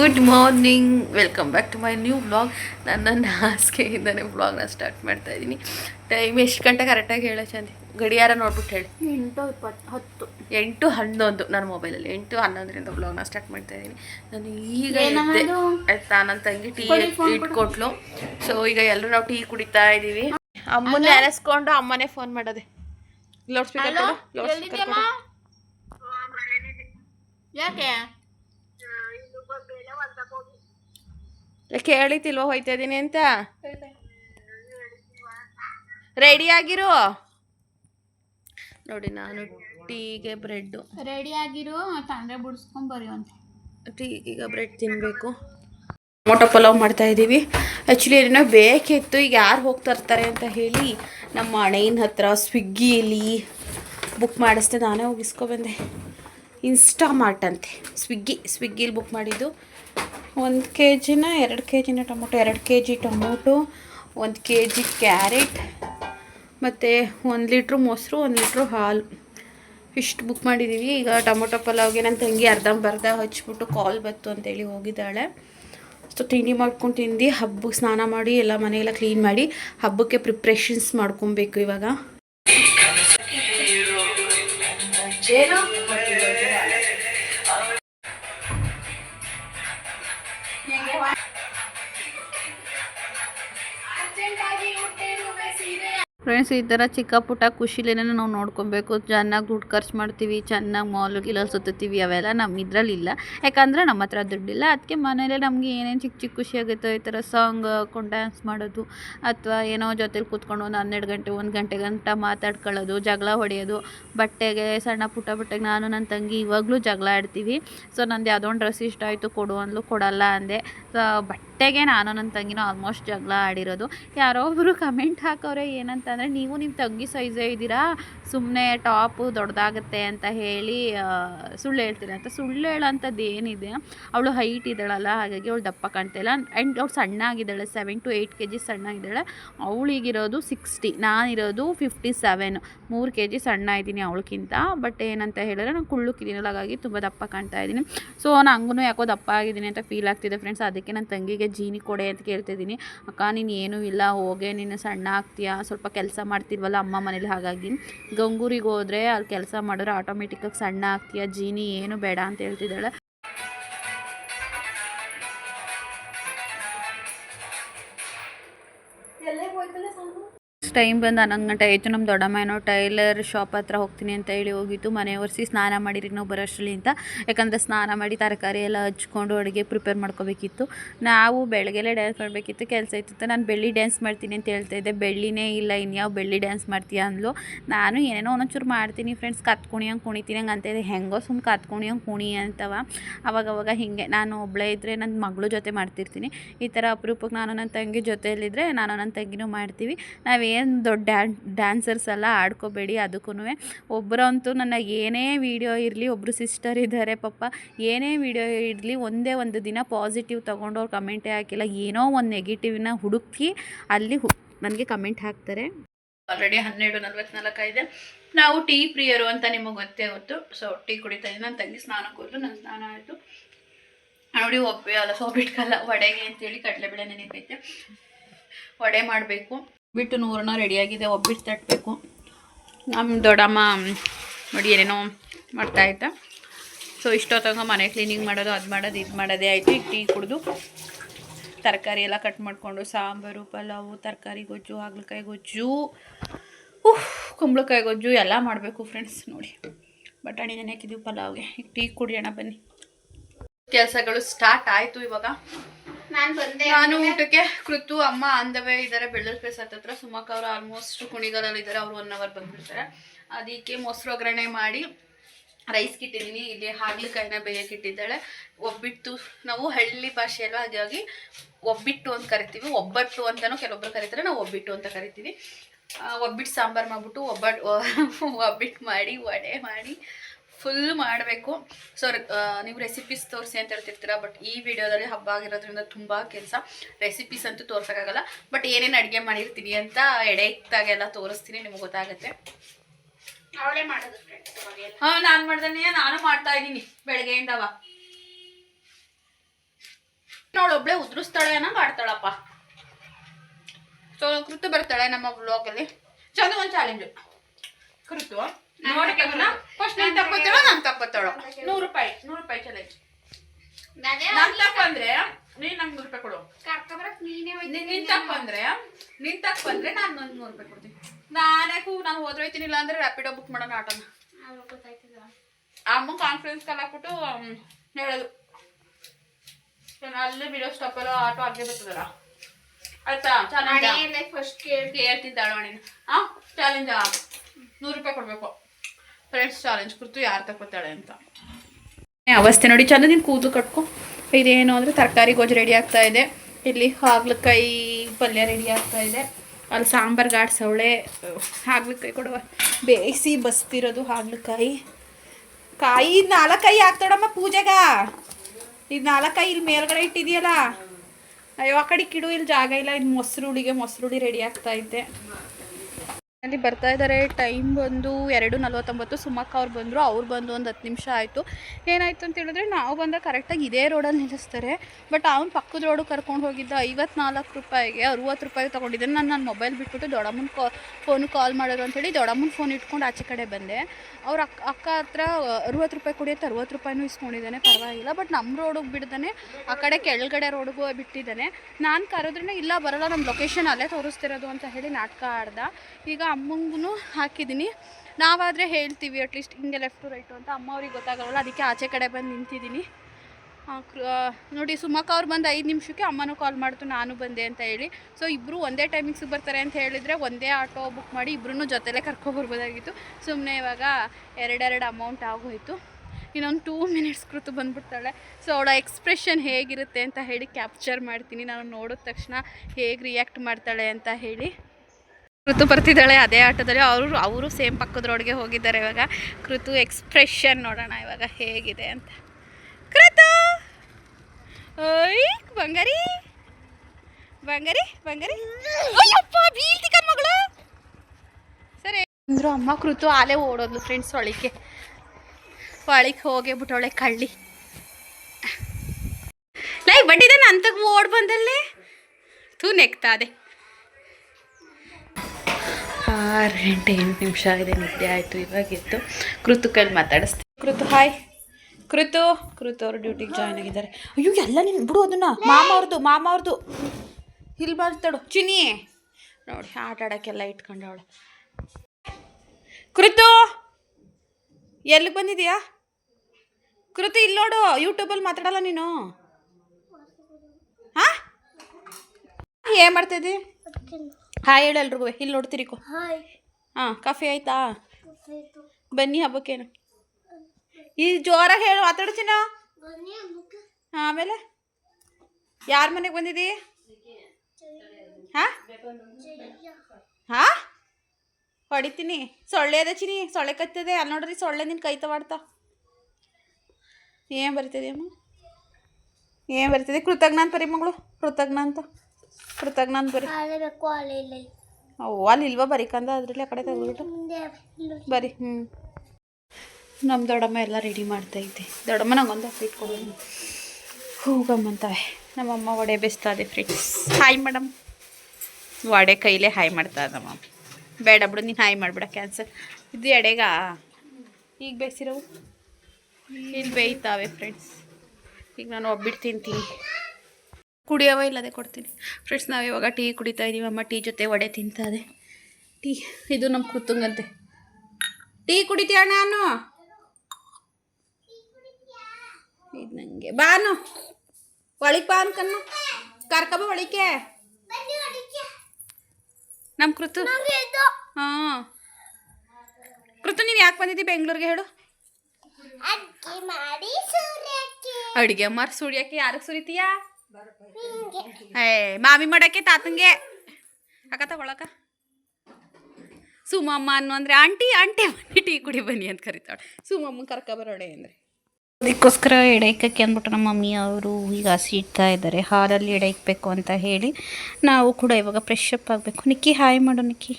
Good morning welcome back to my new blog ನನ್ನ ಹಾಸಿಗೆಯಿಂದನೇ ಬ್ಲಾಗ್ನ start ಮಾಡ್ತಾ ಇದ್ದೀನಿ. ಟೈಮ್ ಎಷ್ಟು ಗಂಟೆ ಕರೆಕ್ಟಾಗಿ ಹೇಳ ಚಂದಿ. ಗಡಿಯಾರ ನೋಡ್ಬಿಟ್ಟು ಹೇಳಿ. ಎಂಟು ಇಪ್ಪತ್ತು ಹತ್ತು. ಎಂಟು ಹನ್ನೊಂದು ನನ್ನ ಮೊಬೈಲಲ್ಲಿ ಎಂಟು ಹನ್ನೊಂದರಿಂದ ಬ್ಲಾಗ್ನ ಸ್ಟಾರ್ಟ್ ಮಾಡ್ತಾ ಇದ್ದೀನಿ. ನಾನು ಈಗ ಎದ್ದೆ. ಆಯ್ತಾ? ನನ್ನ ತಂಗಿ ಟೀ. ಇಟ್ಕೊಟ್ಲು ಸೊ ಈಗ ಎಲ್ಲರೂ ನಾವು ಟೀ ಕುಡಿತಾ ಇದ್ದೀವಿ. ಅಮ್ಮನ್ನ ನೆನೆಸ್ಕೊಂಡು ಅಮ್ಮನೇ ಫೋನ್ ಮಾಡೋದೆ. ಲೌಡ್ ಸ್ಪೀಕರ್ ಲೌಡ್ ಸ್ಪೀಕರ್ ಯಾಕೆ? ಕೇಳಿತಿಲ್ವ ಹೋಯ್ತಾ ಇದ್ದೀನಿ ಅಂತ? ರೆಡಿ ಆಗಿರು? ನೋಡಿ ನಾನು ಟೀಗೆ ಬ್ರೆಡ್ಡು. ರೆಡಿ ಆಗಿರು ತಂದ್ರೆ ಬಿಡಿಸ್ಕೊಂಡ್ ಬರೆಯುವಂತೆ. ಟೀಗೀಗ ಬ್ರೆಡ್ ತಿನ್ನಬೇಕು ಟೊಮೊಟೊ ಪಲಾವ್ ಮಾಡ್ತಾ ಇದ್ದೀವಿ ಆ್ಯಕ್ಚುಲಿ ಏನೋ ಬೇಕಿತ್ತು ಈಗ ಯಾರು ಹೋಗ್ತಾ ಇರ್ತಾರೆ ಅಂತ ಹೇಳಿ ನಮ್ಮ ಅಣೆಯಿನ ಹತ್ರ ಸ್ವಿಗ್ಗಿಯಲ್ಲಿ ಬುಕ್ ಮಾಡಿಸ್ದೆ. ನಾನೇ ಹೋಗಿಸ್ಕೊಬಂದೆ ಇನ್ಸ್ಟಾ ಇನ್ಸ್ಟಾಮಾರ್ಟ್ ಅಂತೆ. ಸ್ವಿಗ್ಗಿ ಸ್ವಿಗ್ಗಿಲಿ ಬುಕ್ ಮಾಡಿದ್ದು. ಒಂದು ಕೆ ಜಿನ ಎರಡು ಕೆ ಜಿನ ಟೊಮೊಟೊ, ಎರಡು ಕೆ ಜಿ ಟೊಮೊಟೊ, ಒಂದು ಕೆ ಜಿ ಕ್ಯಾರೆಟ್, ಮತ್ತು ಒಂದು ಲೀಟ್ರು ಮೊಸರು, ಒಂದು ಲೀಟ್ರು ಹಾಲು. ಇಷ್ಟು ಬುಕ್ ಮಾಡಿದ್ದೀವಿ ಈಗ ಟೊಮೊಟೊ ಪಲಾವ್ಗೆ ನನ್ನ ತಂಗಿ ಅರ್ಧಂಬರ್ಧ ಹಚ್ಬಿಟ್ಟು ಕಾಲ್ ಬತ್ತು ಅಂತೇಳಿ ಹೋಗಿದ್ದಾಳೆ. ಸೊ ತಿಂಡಿ ಮಾಡ್ಕೊಂಡು ತಿಂದು ಹಬ್ಬಕ್ಕೆ ಸ್ನಾನ ಮಾಡಿ, ಎಲ್ಲ ಮನೆಯೆಲ್ಲ ಕ್ಲೀನ್ ಮಾಡಿ, ಹಬ್ಬಕ್ಕೆ ಪ್ರಿಪ್ರೇಷನ್ಸ್ ಮಾಡ್ಕೊಬೇಕು ಇವಾಗ. ยังไงวะ ಫ್ರೆಂಡ್ಸ್ ಈ ಥರ ಚಿಕ್ಕ ಪುಟ್ಟ ಖುಷಿಲೇನೆ ನಾವು ನೋಡ್ಕೊಬೇಕು. ಚೆನ್ನಾಗಿ ದುಡ್ಡು ಖರ್ಚು ಮಾಡ್ತೀವಿ, ಚೆನ್ನಾಗಿ ಮಾಲು ಗಿಲ ಸುತ್ತೀವಿ ಅವೆಲ್ಲ ನಮ್ಮ ಇದ್ರಲ್ಲಿ ಇಲ್ಲ ಯಾಕಂದರೆ ನಮ್ಮ ಹತ್ರ ದುಡ್ಡಿಲ್ಲ. ಅದಕ್ಕೆ ಮನೇಲೆ ನಮಗೆ ಏನೇನು ಚಿಕ್ಕ ಚಿಕ್ಕ ಖುಷಿ ಆಗುತ್ತೋ? ಈ ಥರ ಸಾಂಗ್ ಹಾಕೊಂಡು ಡ್ಯಾನ್ಸ್ ಮಾಡೋದು, ಅಥವಾ ಏನೋ ಜೊತೆಲಿ ಕೂತ್ಕೊಂಡು ಒಂದು ಹನ್ನೆರಡು ಗಂಟೆ, ಒಂದು ಗಂಟೆ ಗಂಟ ಮಾತಾಡ್ಕೊಳ್ಳೋದು, ಜಗಳ ಹೊಡೆಯೋದು. ಬಟ್ಟೆಗೆ ಸಣ್ಣ ಪುಟ್ಟ ಬಟ್ಟೆಗೆ ನಾನು ನನ್ನ ತಂಗಿ ಇವಾಗಲೂ ಜಗಳ ಆಡ್ತೀವಿ. ಸೊ ನಂದು ಯಾವುದೋ ಒಂದು ಡ್ರೆಸ್ ಇಷ್ಟ ಆಯಿತು ಕೊಡು ಅಂದ್ಲು, ಕೊಡಲ್ಲ ಅಂದೆ. ಸೊ ಬಟ್ಟೆಗೆ ನಾನು ನನ್ನ ತಂಗಿನೂ ಆಲ್ಮೋಸ್ಟ್ ಜಗಳ ಆಡಿರೋದು. ಯಾರೋ ಒಬ್ಬರು ಕಮೆಂಟ್ ಹಾಕೋರೆ ಏನಂತಂದರೆ, ನೀವು ನಿಮ್ಮ ತಂಗಿ ಸೈಜೇ ಇದ್ದೀರಾ? ಸುಮ್ಮನೆ ಟಾಪು ದೊಡ್ಡದಾಗತ್ತೆ ಅಂತ ಹೇಳಿ ಸುಳ್ಳು ಹೇಳ್ತೀರ ಅಂತ. ಸುಳ್ಳು ಹೇಳೋಂಥದ್ದು ಏನಿದೆ, ಅವಳು ಹೈಟ್ ಇದ್ದಾಳಲ್ಲ, ಹಾಗಾಗಿ ಅವಳು ದಪ್ಪ ಕಾಣ್ತಾಯಿಲ್ಲ ಆ್ಯಂಡ್ ಅವಳು ಸಣ್ಣ ಆಗಿದ್ದಾಳೆ seven to eight K G ಸಣ್ಣ ಆಗಿದ್ದಾಳೆ ಅವಳಿಗಿರೋದು ಸಿಕ್ಸ್ಟಿ ನಾನಿರೋದು ಫಿಫ್ಟಿ ಸೆವೆನ್ ಮೂರು ಕೆ ಜಿ ಸಣ್ಣ ಇದ್ದೀನಿ ಅವಳಕ್ಕಿಂತ ಬಟ್ ಏನಂತ ಹೇಳಿದ್ರೆ, ನಾನು ಕುಳ್ಳುಕ್ಕಿದ್ದೀನಲ್ಲ ಹಾಗಾಗಿ ತುಂಬ ದಪ್ಪ ಕಾಣ್ತಾ ಇದ್ದೀನಿ. ಸೊ ನಂಗೂ ಯಾಕೋ ದಪ್ಪ ಆಗಿದ್ದೀನಿ ಅಂತ ಫೀಲ್ ಆಗ್ತಿದೆ ಫ್ರೆಂಡ್ಸ್ ಅದಕ್ಕೆ ನನ್ನ ತಂಗಿಗೆ ಜೀನಿ ಕೊಡೆ ಅಂತ ಕೇಳ್ತಿದ್ದೀನಿ. ಅಕ್ಕ, ನೀನು ಏನೂ ಇಲ್ಲ, ಹೋಗೆ, ನೀನು ಸಣ್ಣ ಆಗ್ತೀಯಾ? ಸ್ವಲ್ಪ ಕೆಲಸ ಮಾಡ್ತಿಲ್ವಲ್ಲ ಅಮ್ಮ ಮನೇಲಿ ಹಾಗಾಗಿ. ಗಂಗೂರಿಗೆ ಹೋದರೆ ಅಲ್ಲಿ ಕೆಲಸ ಮಾಡಿದ್ರೆ ಆಟೋಮೆಟಿಕ್ಕಾಗಿ ಸಣ್ಣ ಆಗ್ತೀಯಾ? ಜೀನಿ ಏನು ಬೇಡ ಅಂತ ಹೇಳ್ತಿದ್ದಾಳೆ. ಟೈಮ್ ಬಂದು ಹನ್ನೊಂದು ಗಂಟೆ ಆಯಿತು ನಮ್ಮ ದೊಡ್ಡಮ್ಮ ಏನೋ ಟೈಲರ್ ಶಾಪ್ ಹತ್ರ ಹೋಗ್ತೀನಿ ಅಂತ ಹೇಳಿ ಹೋಗಿತ್ತು ಮನೆ ಒರೆಸಿ ಸ್ನಾನ ಮಾಡಿರಿ ನಾವು ಬರೋಷ್ಟರಲ್ಲಿ ಅಂತ. ಯಾಕಂದರೆ ಸ್ನಾನ ಮಾಡಿ ತರಕಾರಿ ಎಲ್ಲ ಹಚ್ಕೊಂಡು ಅಡುಗೆ ಪ್ರಿಪೇರ್ ಮಾಡ್ಕೋಬೇಕಿತ್ತು. ನಾವು ಬೆಳಗ್ಗೆಲೇ ಡ್ಯಾನ್ಸ್ ಮಾಡಬೇಕಿತ್ತು, ಕೆಲಸ ಇತ್ತು. ನಾನು ಬೆಳ್ಳಿ ಡ್ಯಾನ್ಸ್ ಮಾಡ್ತೀನಿ ಅಂತ ಹೇಳ್ತಾ ಇದ್ದೆ. ಬೆಳ್ಳಿನೇ ಇಲ್ಲ, ಇನ್ಯಾವ ಬೆಳ್ಳಿ ಡ್ಯಾನ್ಸ್ ಮಾಡ್ತೀಯ ಅಂದ್ಲು. ನಾನು ಏನೇನೋ ಒಂದೊಂಚೂರು ಮಾಡ್ತೀನಿ ಫ್ರೆಂಡ್ಸ್ ಕತ್ಕುಣಿಯಂಗೆ ಕುಣಿತೀನಿ ಹಂಗೆ ಅಂತ ಇದೆ. ಹೆಂಗೋ ಸುಮ್ಮನೆ ಕತ್ಕುಣಿಯಂಗೆ ಕುಣಿ ಅಂತವ. ಅವಾಗವಾಗ ಹಿಂಗೆ, ನಾನು ಒಬ್ಬಳೇ ಇದ್ದರೆ ನನ್ನ ಮಗಳು ಜೊತೆ ಮಾಡ್ತಿರ್ತೀನಿ. ಈ ಥರ ಅಪರೂಪಕ್ಕೆ ನಾನು ನನ್ನ ತಂಗಿ ಜೊತೆಯಲ್ಲಿದ್ದರೆ ನಾನು ನನ್ನ ತಂಗಿನೂ ಮಾಡ್ತೀವಿ. ನಾವೇನು ದೊಡ್ಡ ಡ್ಯಾನ್, ಡ್ಯಾನ್ಸರ್ಸ್ ಎಲ್ಲ ಆಡ್ಕೋಬೇಡಿ ಅದಕ್ಕೂ ಒಬ್ಬರಂತೂ ನನ್ನ ಏನೇ ವೀಡಿಯೋ ಇರಲಿ ಒಬ್ಬರು ಸಿಸ್ಟರ್ ಇದ್ದಾರೆ ಪಾಪ, ಏನೇ ವೀಡಿಯೋ ಇರಲಿ, ಒಂದೇ ಒಂದು ದಿನ ಪಾಸಿಟಿವ್ ತೊಗೊಂಡು ಅವ್ರು ಕಮೆಂಟೇ ಹಾಕಿಲ್ಲ. ಏನೋ ಒಂದು ನೆಗೆಟಿವ್ನ ಹುಡುಕಿ ಅಲ್ಲಿ ನನಗೆ ಕಮೆಂಟ್ ಹಾಕ್ತಾರೆ. ಆಲ್ರೆಡಿ ಹನ್ನೆರಡು ನಲ್ವತ್ನಾಲ್ಕಾಗಿದೆ ನಾವು ಟೀ ಪ್ರಿಯರು ಅಂತ ನಿಮಗೆ ಗೊತ್ತೇ ಗೊತ್ತು. ಸೊ, ಟೀ ಕುಡಿತಾ ಇದ್ದೀನಿ ನನ್ನ ತಂಗಿ ಸ್ನಾನಕ್ಕೆ ಹೋದ್ರು ನನ್ನ ಸ್ನಾನ ಆಯಿತು. ನೋಡಿ, ಒಬ್ಬ ಅಲ್ಲ, ಸೋಬಿಟ್ಕಲ್ಲ. ವಡೆಗೆ ಅಂತೇಳಿ ಕಡಲೆಬೇಳೆ ನೆನಪೈತೆ ವಡೆ ಮಾಡಬೇಕು. ಬಿಟ್ಟು ನೂರನ್ನ ರೆಡಿಯಾಗಿದೆ ಒಬ್ಬಿಟ್ಟು ತಟ್ಟಬೇಕು ನಮ್ಮ ದೊಡ್ಡಮ್ಮ ನೋಡಿ ಏನೇನೋ ಮಾಡ್ತಾಯಿದ್ದ ಸೊ ಇಷ್ಟೊತ್ತಂಗ ಮನೆ ಕ್ಲೀನಿಂಗ್ ಮಾಡೋದು ಅದು ಮಾಡೋದು ಇದು ಮಾಡೋದೇ ಆಯಿತು. ಈಗ ಟೀ ಕುಡಿದು ತರಕಾರಿ ಎಲ್ಲ ಕಟ್ ಮಾಡಿಕೊಂಡು ಸಾಂಬಾರು ಪಲಾವು ತರಕಾರಿ ಗೊಜ್ಜು ಹಾಗಲಕಾಯಿ ಗೊಜ್ಜು ಉಹ್ ಕುಂಬಳಕಾಯಿ ಗೊಜ್ಜು ಎಲ್ಲ ಮಾಡಬೇಕು ಫ್ರೆಂಡ್ಸ್ ನೋಡಿ. ಬಟಾಣಿ ನೆನೆ ಹಾಕಿದ್ದೀವಿ ಪಲಾವ್ಗೆ. ಈಗ ಟೀ ಕುಡಿಯೋಣ ಬನ್ನಿ. ಕೆಲಸಗಳು ಸ್ಟಾರ್ಟ್ ಆಯಿತು ಇವಾಗ. ನಾನು ಬಂದೆ ನಾನು ಊಟಕ್ಕೆ ಕೃತು ಅಮ್ಮ ಅಂದವೇ ಇದ್ದಾರೆ ಬೆಳ್ಳೂರು ಪ್ಲೇಸ್ ಹತ್ತತ್ರ ಸುಮಕ್ ಅವರು ಆಲ್ಮೋಸ್ಟ್ ಕುಣಿಗಲಲ್ಲಿ ಇದ್ದಾರೆ ಅವ್ರು ಒನ್ ಅವರ್ ಬಂದ್ಬಿಡ್ತಾರೆ. ಅದಕ್ಕೆ ಮೊಸರು ಒಗ್ಗರಣೆ ಮಾಡಿ ರೈಸ್ ಇಟ್ಟಿದ್ದೀನಿ ಇಲ್ಲಿ ಹಾಗಲಕಾಯಿನ ಬೇಯಕ್ಕೆ ಇಟ್ಟಿದ್ದಾಳೆ. ಒಬ್ಬಿಟ್ಟು ನಾವು ಹಳ್ಳಿ ಭಾಷೆಯಲ್ಲ ಹಾಗಾಗಿ ಒಬ್ಬಿಟ್ಟು ಅಂತ ಕರಿತೀವಿ. ಒಬ್ಬಟ್ಟು ಅಂತಲೂ ಕೆಲವೊಬ್ರು ಕರೀತಾರೆ ನಾವು ಒಬ್ಬಿಟ್ಟು ಅಂತ ಕರಿತೀವಿ. ಒಬ್ಬಿಟ್ಟು ಸಾಂಬಾರು ಮಾಡಿಬಿಟ್ಟು ಒಬ್ಬಟ್ಟು ಒಬ್ಬಿಟ್ಟು ಮಾಡಿ ವಡೆ ಮಾಡಿ. ಫುಲ್ ಮಾಡಬೇಕು. ಸೊ ನೀವು ರೆಸಿಪೀಸ್ ತೋರಿಸಿ ಅಂತ ಹೇಳ್ತಿರ್ತೀರ ಬಟ್ ಈ ವಿಡಿಯೋದಲ್ಲಿ ಹಬ್ಬ ಆಗಿರೋದ್ರಿಂದ ತುಂಬ ಕೆಲಸ. ರೆಸಿಪೀಸ್ ಅಂತೂ ತೋರ್ಸೋಕ್ಕಾಗಲ್ಲ ಬಟ್ ಏನೇನು ಅಡುಗೆ ಮಾಡಿರ್ತೀನಿ ಅಂತ ಎಡೆ ಇತ್ತಾಗೆಲ್ಲ ತೋರಿಸ್ತೀನಿ ನಿಮ್ಗೆ ಗೊತ್ತಾಗುತ್ತೆ. ಅವಳೇ ಮಾಡೋದು ಹಾಂ ನಾನು ಮಾಡ್ದಾನೆ ನಾನು ಮಾಡ್ತಾ ಇದ್ದೀನಿ ಬೆಳಗ್ಗೆಯಿಂದವ ಉದುರಿಸ್ತಾಳೆ ಏನೋ ಮಾಡ್ತಾಳಪ್ಪ. ಸೊ ಕೃತು ಬರ್ತಾಳೆ ನಮ್ಮ ಬ್ಲಾಗಲ್ಲಿ ಚಂದ ಒಂದು ಚಾಲೆಂಜು ಕೃತು ನೋಡಿ ಫಸ್ಟ್ ನೀನು ತಕ್ಕೋತಾಳೋ ನಾನು ತಕ್ಕೋತಾಳೋ ನೂರು ರೂಪಾಯಿ ನೂರು ರೂಪಾಯಿ ಚಾಲೆಂಜ್ ನಾನು ತಕೊಂಡ್ರೆ ನೀನು ನಂಗೆ ನೂರು ರೂಪಾಯಿ ಕೊಡು. ಕರ್ಕೊಬರಕ್ ನೀನೇ ನೀನ್ ಬಂದ್ರೆ ನಿನ್ ಬಂದ್ರೆ ನಾನು ಒಂದು ನೂರು ರೂಪಾಯಿ ಕೊಡ್ತೀನಿ. ನಾನ್ಯಾಕು ನಾನು ಹೋದ್ರೆ ಹೋಯ್ತೀನಿ ಇಲ್ಲ ಅಂದ್ರೆ ರ್ಯಾಪಿಡೋ ಬುಕ್ ಮಾಡೋಣ ಆಟೋನ. ಗೊತ್ತಾಯ್ತದ. ಅಮ್ಮ ಕಾನ್ಫರೆನ್ಸ್ ಕಾಲ್ ಹಾಕ್ಬಿಟ್ಟು ಹೇಳೋದು. ನಾನು ಅಲ್ಲೇ ಬಿಡೋ ಸ್ಟಾಪಲ್ಲ ಆಟೋ ಅಲ್ಲೇ ಬರ್ತದಲ್ಲ. ಆಯ್ತಾ? ಚಾಲೆಂಜ್ ಫಸ್ಟ್ ಕೇಳಿ ಅಣ್ಣ ನೀನು ಹಾ ಚಾಲೆಂಜ್ ನೂರು ರೂಪಾಯಿ ಕೊಡ್ಬೇಕು. ಫ್ರೆಂಡ್ಸ್ ಚಾಲೆಂಜ್ ಕುರಿತು ಯಾರು ತಗೋತಾಳೆ ಅಂತ. ಅವಸ್ಥೆ ನೋಡಿ ಚಂದ ನೀನು ಕೂದಲು ಕಟ್ಕೊ. ಇದೇನು ಅಂದರೆ ತರಕಾರಿ ಗೊಜ್ಜು ರೆಡಿ ಆಗ್ತಾ ಇದೆ. ಇಲ್ಲಿ ಹಾಗಲಕಾಯಿ ಪಲ್ಯ ರೆಡಿ ಆಗ್ತಾ ಇದೆ. ಅಲ್ಲಿ ಸಾಂಬಾರ್ ಗಾಡ್ ಸವಳೆ, ಹಾಗಲಕಾಯಿ ಕೊಡುವ. ಬೇಯಿಸಿ ಬಸ್ತಿರೋದು ಹಾಗಲಕಾಯಿ. ಕಾಯಿ ನಾಲ್ಕಾಯಿ ಹಾಕ್ತಾಡಮ್ಮ ಪೂಜೆಗ. ಇದು ನಾಲ್ಕಾಯಿ ಇಲ್ಲಿ ಮೇಲ್ಗಡೆ ಇಟ್ಟಿದೆಯಲ್ಲ. ಅಯ್ಯೋ, ಆ ಕಡೆ ಕಿಡು ಇಲ್ಲಿ ಜಾಗ ಇಲ್ಲ. ಇದು ಮೊಸರುಳಿಗೆ ಮೊಸರುಳಿ ರೆಡಿ ಆಗ್ತಾ ಇದ್ದೆ ಅಲ್ಲಿ ಬರ್ತಾ ಇದ್ದಾರೆ. ಟೈಮ್ ಬಂದು ಎರಡು ನಲ್ವತ್ತೊಂಬತ್ತು. ಸುಮಕ್ಕ ಅವ್ರು ಬಂದರು, ಅವ್ರು ಬಂದು ಒಂದು ಹತ್ತು ನಿಮಿಷ ಆಯಿತು. ಏನಾಯಿತು ಅಂತ ಹೇಳಿದ್ರೆ, ನಾವು ಬಂದಾಗ ಕರೆಕ್ಟಾಗಿ ಇದೇ ರೋಡಲ್ಲಿ ನಿಲ್ಲಿಸ್ತಾರೆ. ಬಟ್ ಅವ್ನು ಪಕ್ಕದ ರೋಡು ಕರ್ಕೊಂಡು ಹೋಗಿದ್ದ ಐವತ್ನಾಲ್ಕು ರೂಪಾಯಿಗೆ ಅರುವತ್ತು ರೂಪಾಯಿ ತೊಗೊಂಡಿದ್ದೆ ನಾನು ನನ್ನ ಮೊಬೈಲ್ ಬಿಟ್ಬಿಟ್ಟು ದೊಡ್ಡಮ್ಮನ ಕಾ ಫೋನು ಕಾಲ್ ಮಾಡೋರು ಅಂತೇಳಿ ದೊಡ್ಡಮ್ಮನ ಫೋನ್ ಇಟ್ಕೊಂಡು ಆಚೆ ಕಡೆ ಬಂದೆ. ಅವ್ರ ಅಕ್ಕ ಅಕ್ಕ ಹತ್ರ ಅರುವತ್ತು ರೂಪಾಯಿ ಕೊಡಿ ಅರುವತ್ತು ರೂಪಾಯಿನೂ ಇಸ್ಕೊಂಡಿದ್ದಾನೆ, ಪರವಾಗಿಲ್ಲ. ಬಟ್ ನಮ್ಮ ರೋಡಿಗೆ ಬಿಡ್ದಾನೆ ಆ ಕಡೆ ಕೆಳಗಡೆ ರೋಡ್ಗೂ ಬಿಟ್ಟಿದ್ದಾನೆ. ನಾನು ಕರೆದ್ರೂ ಇಲ್ಲ, ಬರಲ್ಲ ನಮ್ಮ ಲೊಕೇಶನ್ ಅಲ್ಲೇ ತೋರಿಸ್ತಿರೋದು ಅಂತ ಹೇಳಿ ನಾಟಕ ಆಡ್ದ. ಈಗ ಅಮ್ಮಂಗೂ ಹಾಕಿದ್ದೀನಿ ನಾವಾದರೆ ಹೇಳ್ತೀವಿ ಅಟ್ಲೀಸ್ಟ್ ಹಿಂಗೆ ಲೆಫ್ಟು ರೈಟು ಅಂತ. ಅಮ್ಮ ಅವ್ರಿಗೆ ಗೊತ್ತಾಗಲ್ಲ, ಅದಕ್ಕೆ ಆಚೆ ಕಡೆ ಬಂದು ನಿಂತಿದ್ದೀನಿ ನೋಡಿ ಸುಮಕ್ಕ ಅವ್ರು ಬಂದು ಐದು ನಿಮಿಷಕ್ಕೆ ಅಮ್ಮನೂ ಕಾಲ್ ಮಾಡ್ತು, ನಾನು ಬಂದೆ ಅಂತ ಹೇಳಿ. ಸೊ ಇಬ್ಬರು ಒಂದೇ ಟೈಮಿಂಗ್ಸಿಗೆ ಬರ್ತಾರೆ ಅಂತ ಹೇಳಿದರೆ ಒಂದೇ ಆಟೋ ಬುಕ್ ಮಾಡಿ ಇಬ್ಬರೂ ಜೊತೆಲೇ ಕರ್ಕೊಬರ್ಬೋದಾಗಿತ್ತು ಸುಮ್ಮನೆ ಇವಾಗ ಎರಡೆರಡು ಅಮೌಂಟ್ ಆಗೋಯಿತು. ಇನ್ನೊಂದು ಟೂ ಮಿನಿಟ್ಸ್ ಕೃತು ಬಂದ್ಬಿಡ್ತಾಳೆ. ಸೊ ಅವಳ ಎಕ್ಸ್ಪ್ರೆಷನ್ ಹೇಗಿರುತ್ತೆ ಅಂತ ಹೇಳಿ ಕ್ಯಾಪ್ಚರ್ ಮಾಡ್ತೀನಿ. ನಾನು ನೋಡಿದ ತಕ್ಷಣ ಹೇಗೆ ರಿಯಾಕ್ಟ್ ಮಾಡ್ತಾಳೆ ಅಂತ ಹೇಳಿ. ಕೃತು ಬರ್ತಿದ್ದಾಳೆ ಅದೇ ಆಟೋದಲ್ಲಿ. ಅವರು ಅವರು ಸೇಮ್ ಪಕ್ಕದ ರೋಡ್ಗೆ ಹೋಗಿದ್ದಾರೆ ಇವಾಗ. ಕೃತು ಎಕ್ಸ್ಪ್ರೆಷನ್ ನೋಡೋಣ ಇವಾಗ ಹೇಗಿದೆ ಅಂತ. ಕೃತು ಓಯ್, ಬಂಗಾರಿ! ಬಂಗಾರಿ ಬಂಗಾರಿ! ಅಯ್ಯಪ್ಪ, ಬೀಳ್ತಿ ಸರಿ. ಅಂದ್ರು ಅಮ್ಮ ಕೃತು ಆಲೆ ಓಡೋದ್ಲು ಫ್ರೆಂಡ್ಸ್ ಒಳಗೆ ಒಳಗೆ ಹೋಗೇ ಬಿಟ್ಟೊಳೆ ಕಳ್ಳಿ. ಲೈ ಬಡ್ಡಿದೆ ಅಂತಕ್ಕೆ ಓಡ್ ಬಂದಲ್ಲಿ? ತೂ ನೆಕ್ತಾದೆ ಆರು ಗಂಟೆ ಎಂಟು ನಿಮಿಷ ಆಗಿದೆ ನಿದ್ದೆ ಆಯಿತು, ಇವಾಗಿತ್ತು. ಕೃತು ಕೈಲಿ ಮಾತಾಡಿಸ್ತೀನಿ ಕೃತು ಹಾಯ್ ಕೃತು ಕೃತು ಅವರು ಡ್ಯೂಟಿಗೆ ಜಾಯ್ನ್ ಆಗಿದ್ದಾರೆ. ಅಯ್ಯೋ ಎಲ್ಲ ನಿನ್ ಬಿಡು ಅದನ್ನ. ಮಾಮ ಅವ್ರದ್ದು ಮಾಮ ಅವ್ರದ್ದು ಇಲ್ಲಿ ಬರ್ತಾಡು ಚಿನಿ ನೋಡಿ ಆಟ ಆಡೋಕ್ಕೆಲ್ಲ ಇಟ್ಕೊಂಡವಳು ಕೃತು! ಎಲ್ಲಿಗೆ ಬಂದಿದ್ಯಾ? ಕೃತು ಇಲ್ಲಿ ನೋಡು ಯೂಟ್ಯೂಬಲ್ಲಿ ಮಾತಾಡಲ್ಲ ನೀನು. ಹಾಂ? ಏನು ಮಾಡ್ತಾಯಿದ್ದಿ ಹಾಯ್ ಹೇಳು ಎಲ್ರಿಗೂ. ಇಲ್ಲಿ ನೋಡ್ತಿರಿಕೋ ಹಾಯ್. ಹಾಂ ಕಾಫಿ ಆಯ್ತಾ. ಬನ್ನಿ ಹಬ್ಬಕ್ಕೇನು. ಈ ಜೋರಾಗಿ ಹೇಳು ಮಾತಾಡ್ತೀನ ಆಮೇಲೆ? ಯಾರ ಮನೆಗೆ ಬಂದಿದ್ದೀ ಹಾ? ಹಾ? ಹೊಡಿತೀನಿ. ಸೊಳ್ಳೆ ಅದ ಚಿನಿ ಸೊಳ್ಳೆ ಕತ್ತದೆ. ಅಲ್ಲಿ ನೋಡ್ರಿ ಸೊಳ್ಳೆ ನಿನ್ನ ಕೈ ತವಾಡ್ತಾ. ಏನು ಬರ್ತದೆ ಅಮ್ಮ? ಏನು ಬರ್ತದೆ? ಕೃತಜ್ಞ ಅಂತ ಬರೀ ಮಗಳು. ಕೃತಜ್ಞ ಅಂತ. ಕೃತಜ್ಞ ಅಂತ ಬರೀ. ಓ ಅಲ್ಲಿ ಇಲ್ವಾ? ಬರೀಕಂದ ಅದ್ರಲ್ಲಿ ಆ ಕಡೆ ತೆಗೆದ್ಬಿಟ್ಟು ಬರಿ ಹ್ಞೂ ನಮ್ಮ ದೊಡ್ಡಮ್ಮ ಎಲ್ಲ ರೆಡಿ ಮಾಡ್ತಾ ಇದ್ದೆ. ದೊಡ್ಡಮ್ಮ ನಂಗೊಂದು ಪ್ಲೇಟ್ ಕೊಡು. ಹೂಗಮ್ಮಂತವೆ ನಮ್ಮಮ್ಮ ವಡೆ ಬೇಸ್ತಾ ಇದೆ ಫ್ರೆಂಡ್ಸ್ ಹಾಯ್ ಮೇಡಮ್ ವಡೆ ಕೈಲೇ ಹಾಯ್ ಮಾಡ್ತಾ ಇದ್ದಮ್ಮ ಬೇಡ ಬಿಡು, ನೀನು ಹಾಯ್ ಮಾಡಿಬಿಡ ಕ್ಯಾನ್ಸರ್ ಇದು ಎಡೆಗಾ ಈಗ ಬೇಯಿಸಿರೋವು ಇಲ್ಲಿ ಬೇಯ್ತಾವೆ ಫ್ರೆಂಡ್ಸ್ ಈಗ ನಾನು ಒಬ್ಬಿಟ್ಟು ತಿಂತೀನಿ. ಕುಡಿಯೋವ ಇಲ್ಲದೆ ಕೊಡ್ತೀನಿ. ಫ್ರೆಂಡ್ಸ್ ನಾವು ಇವಾಗ ಟೀ ಕುಡಿತಾ ಇದ್ದೀವಿ ಅಮ್ಮ ಟೀ ಜೊತೆ ವಡೆ ತಿಂತಾ ಇದೆ ಟೀ, ಇದು ನಮ್ಮ ಕೃತಂಗಂತೆ. ಟೀ ಕುಡಿತೀಯ ನಾನು? ಇದು ನನಗೆ ಬಾನು ಒಳಿಗೆ ಬಾ ಅನ್ಕನ್ನು ಕರ್ಕಬ ಒಳಿಕೆ ನಮ್ಮ ಕೃತು. ಹಾಂ. ಕೃತು ನೀನು ಯಾಕೆ ಬಂದಿದ್ದಿ ಬೆಂಗಳೂರಿಗೆ ಹೇಳು. ಅಡಿಗೆ ಮಾರು ಸುಡಿಯೋಕ್ಕೆ ಯಾರಿಗೆ ಸುರಿತೀಯಾ? ಏ, ಮಾಮಿ ಮಾಡಕ್ಕೆ ತಾತಂಗೆ. ಅಕ್ಕ ಒಳಕ. ಸುಮಮ್ಮ ಅನ್ನು ಅಂದರೆ, ಆಂಟಿ ಆಂಟಿ, ಬನ್ನಿ, ಟೀ ಕುಡಿ, ಬನ್ನಿ ಅಂತ ಕರಿತಾಳೆ. ಸುಮಮ್ಮ ಕರ್ಕ ಬರೋಡೆ ಅಂದರೆ. ಅದಕ್ಕೋಸ್ಕರ ಎಡೆ ಇಕ್ಕಕ್ಕೆ ಅಂದ್ಬಿಟ್ಟು ನಮ್ಮ ಮಮ್ಮಿ ಅವರು ಈಗ ಹಸಿ ಇಡ್ತಾ ಇದ್ದಾರೆ. ಹಾಲಲ್ಲಿ ಎಡೆ ಇಕ್ಬೇಕು ಅಂತ ಹೇಳಿ ನಾವು ಕೂಡ ಇವಾಗ ಫ್ರೆಶ್ ಅಪ್ ಆಗಬೇಕು. ನಿಕ್ಕಿ ಹಾಯ್ ಮಾಡು ನಿಕ್ಕಿ.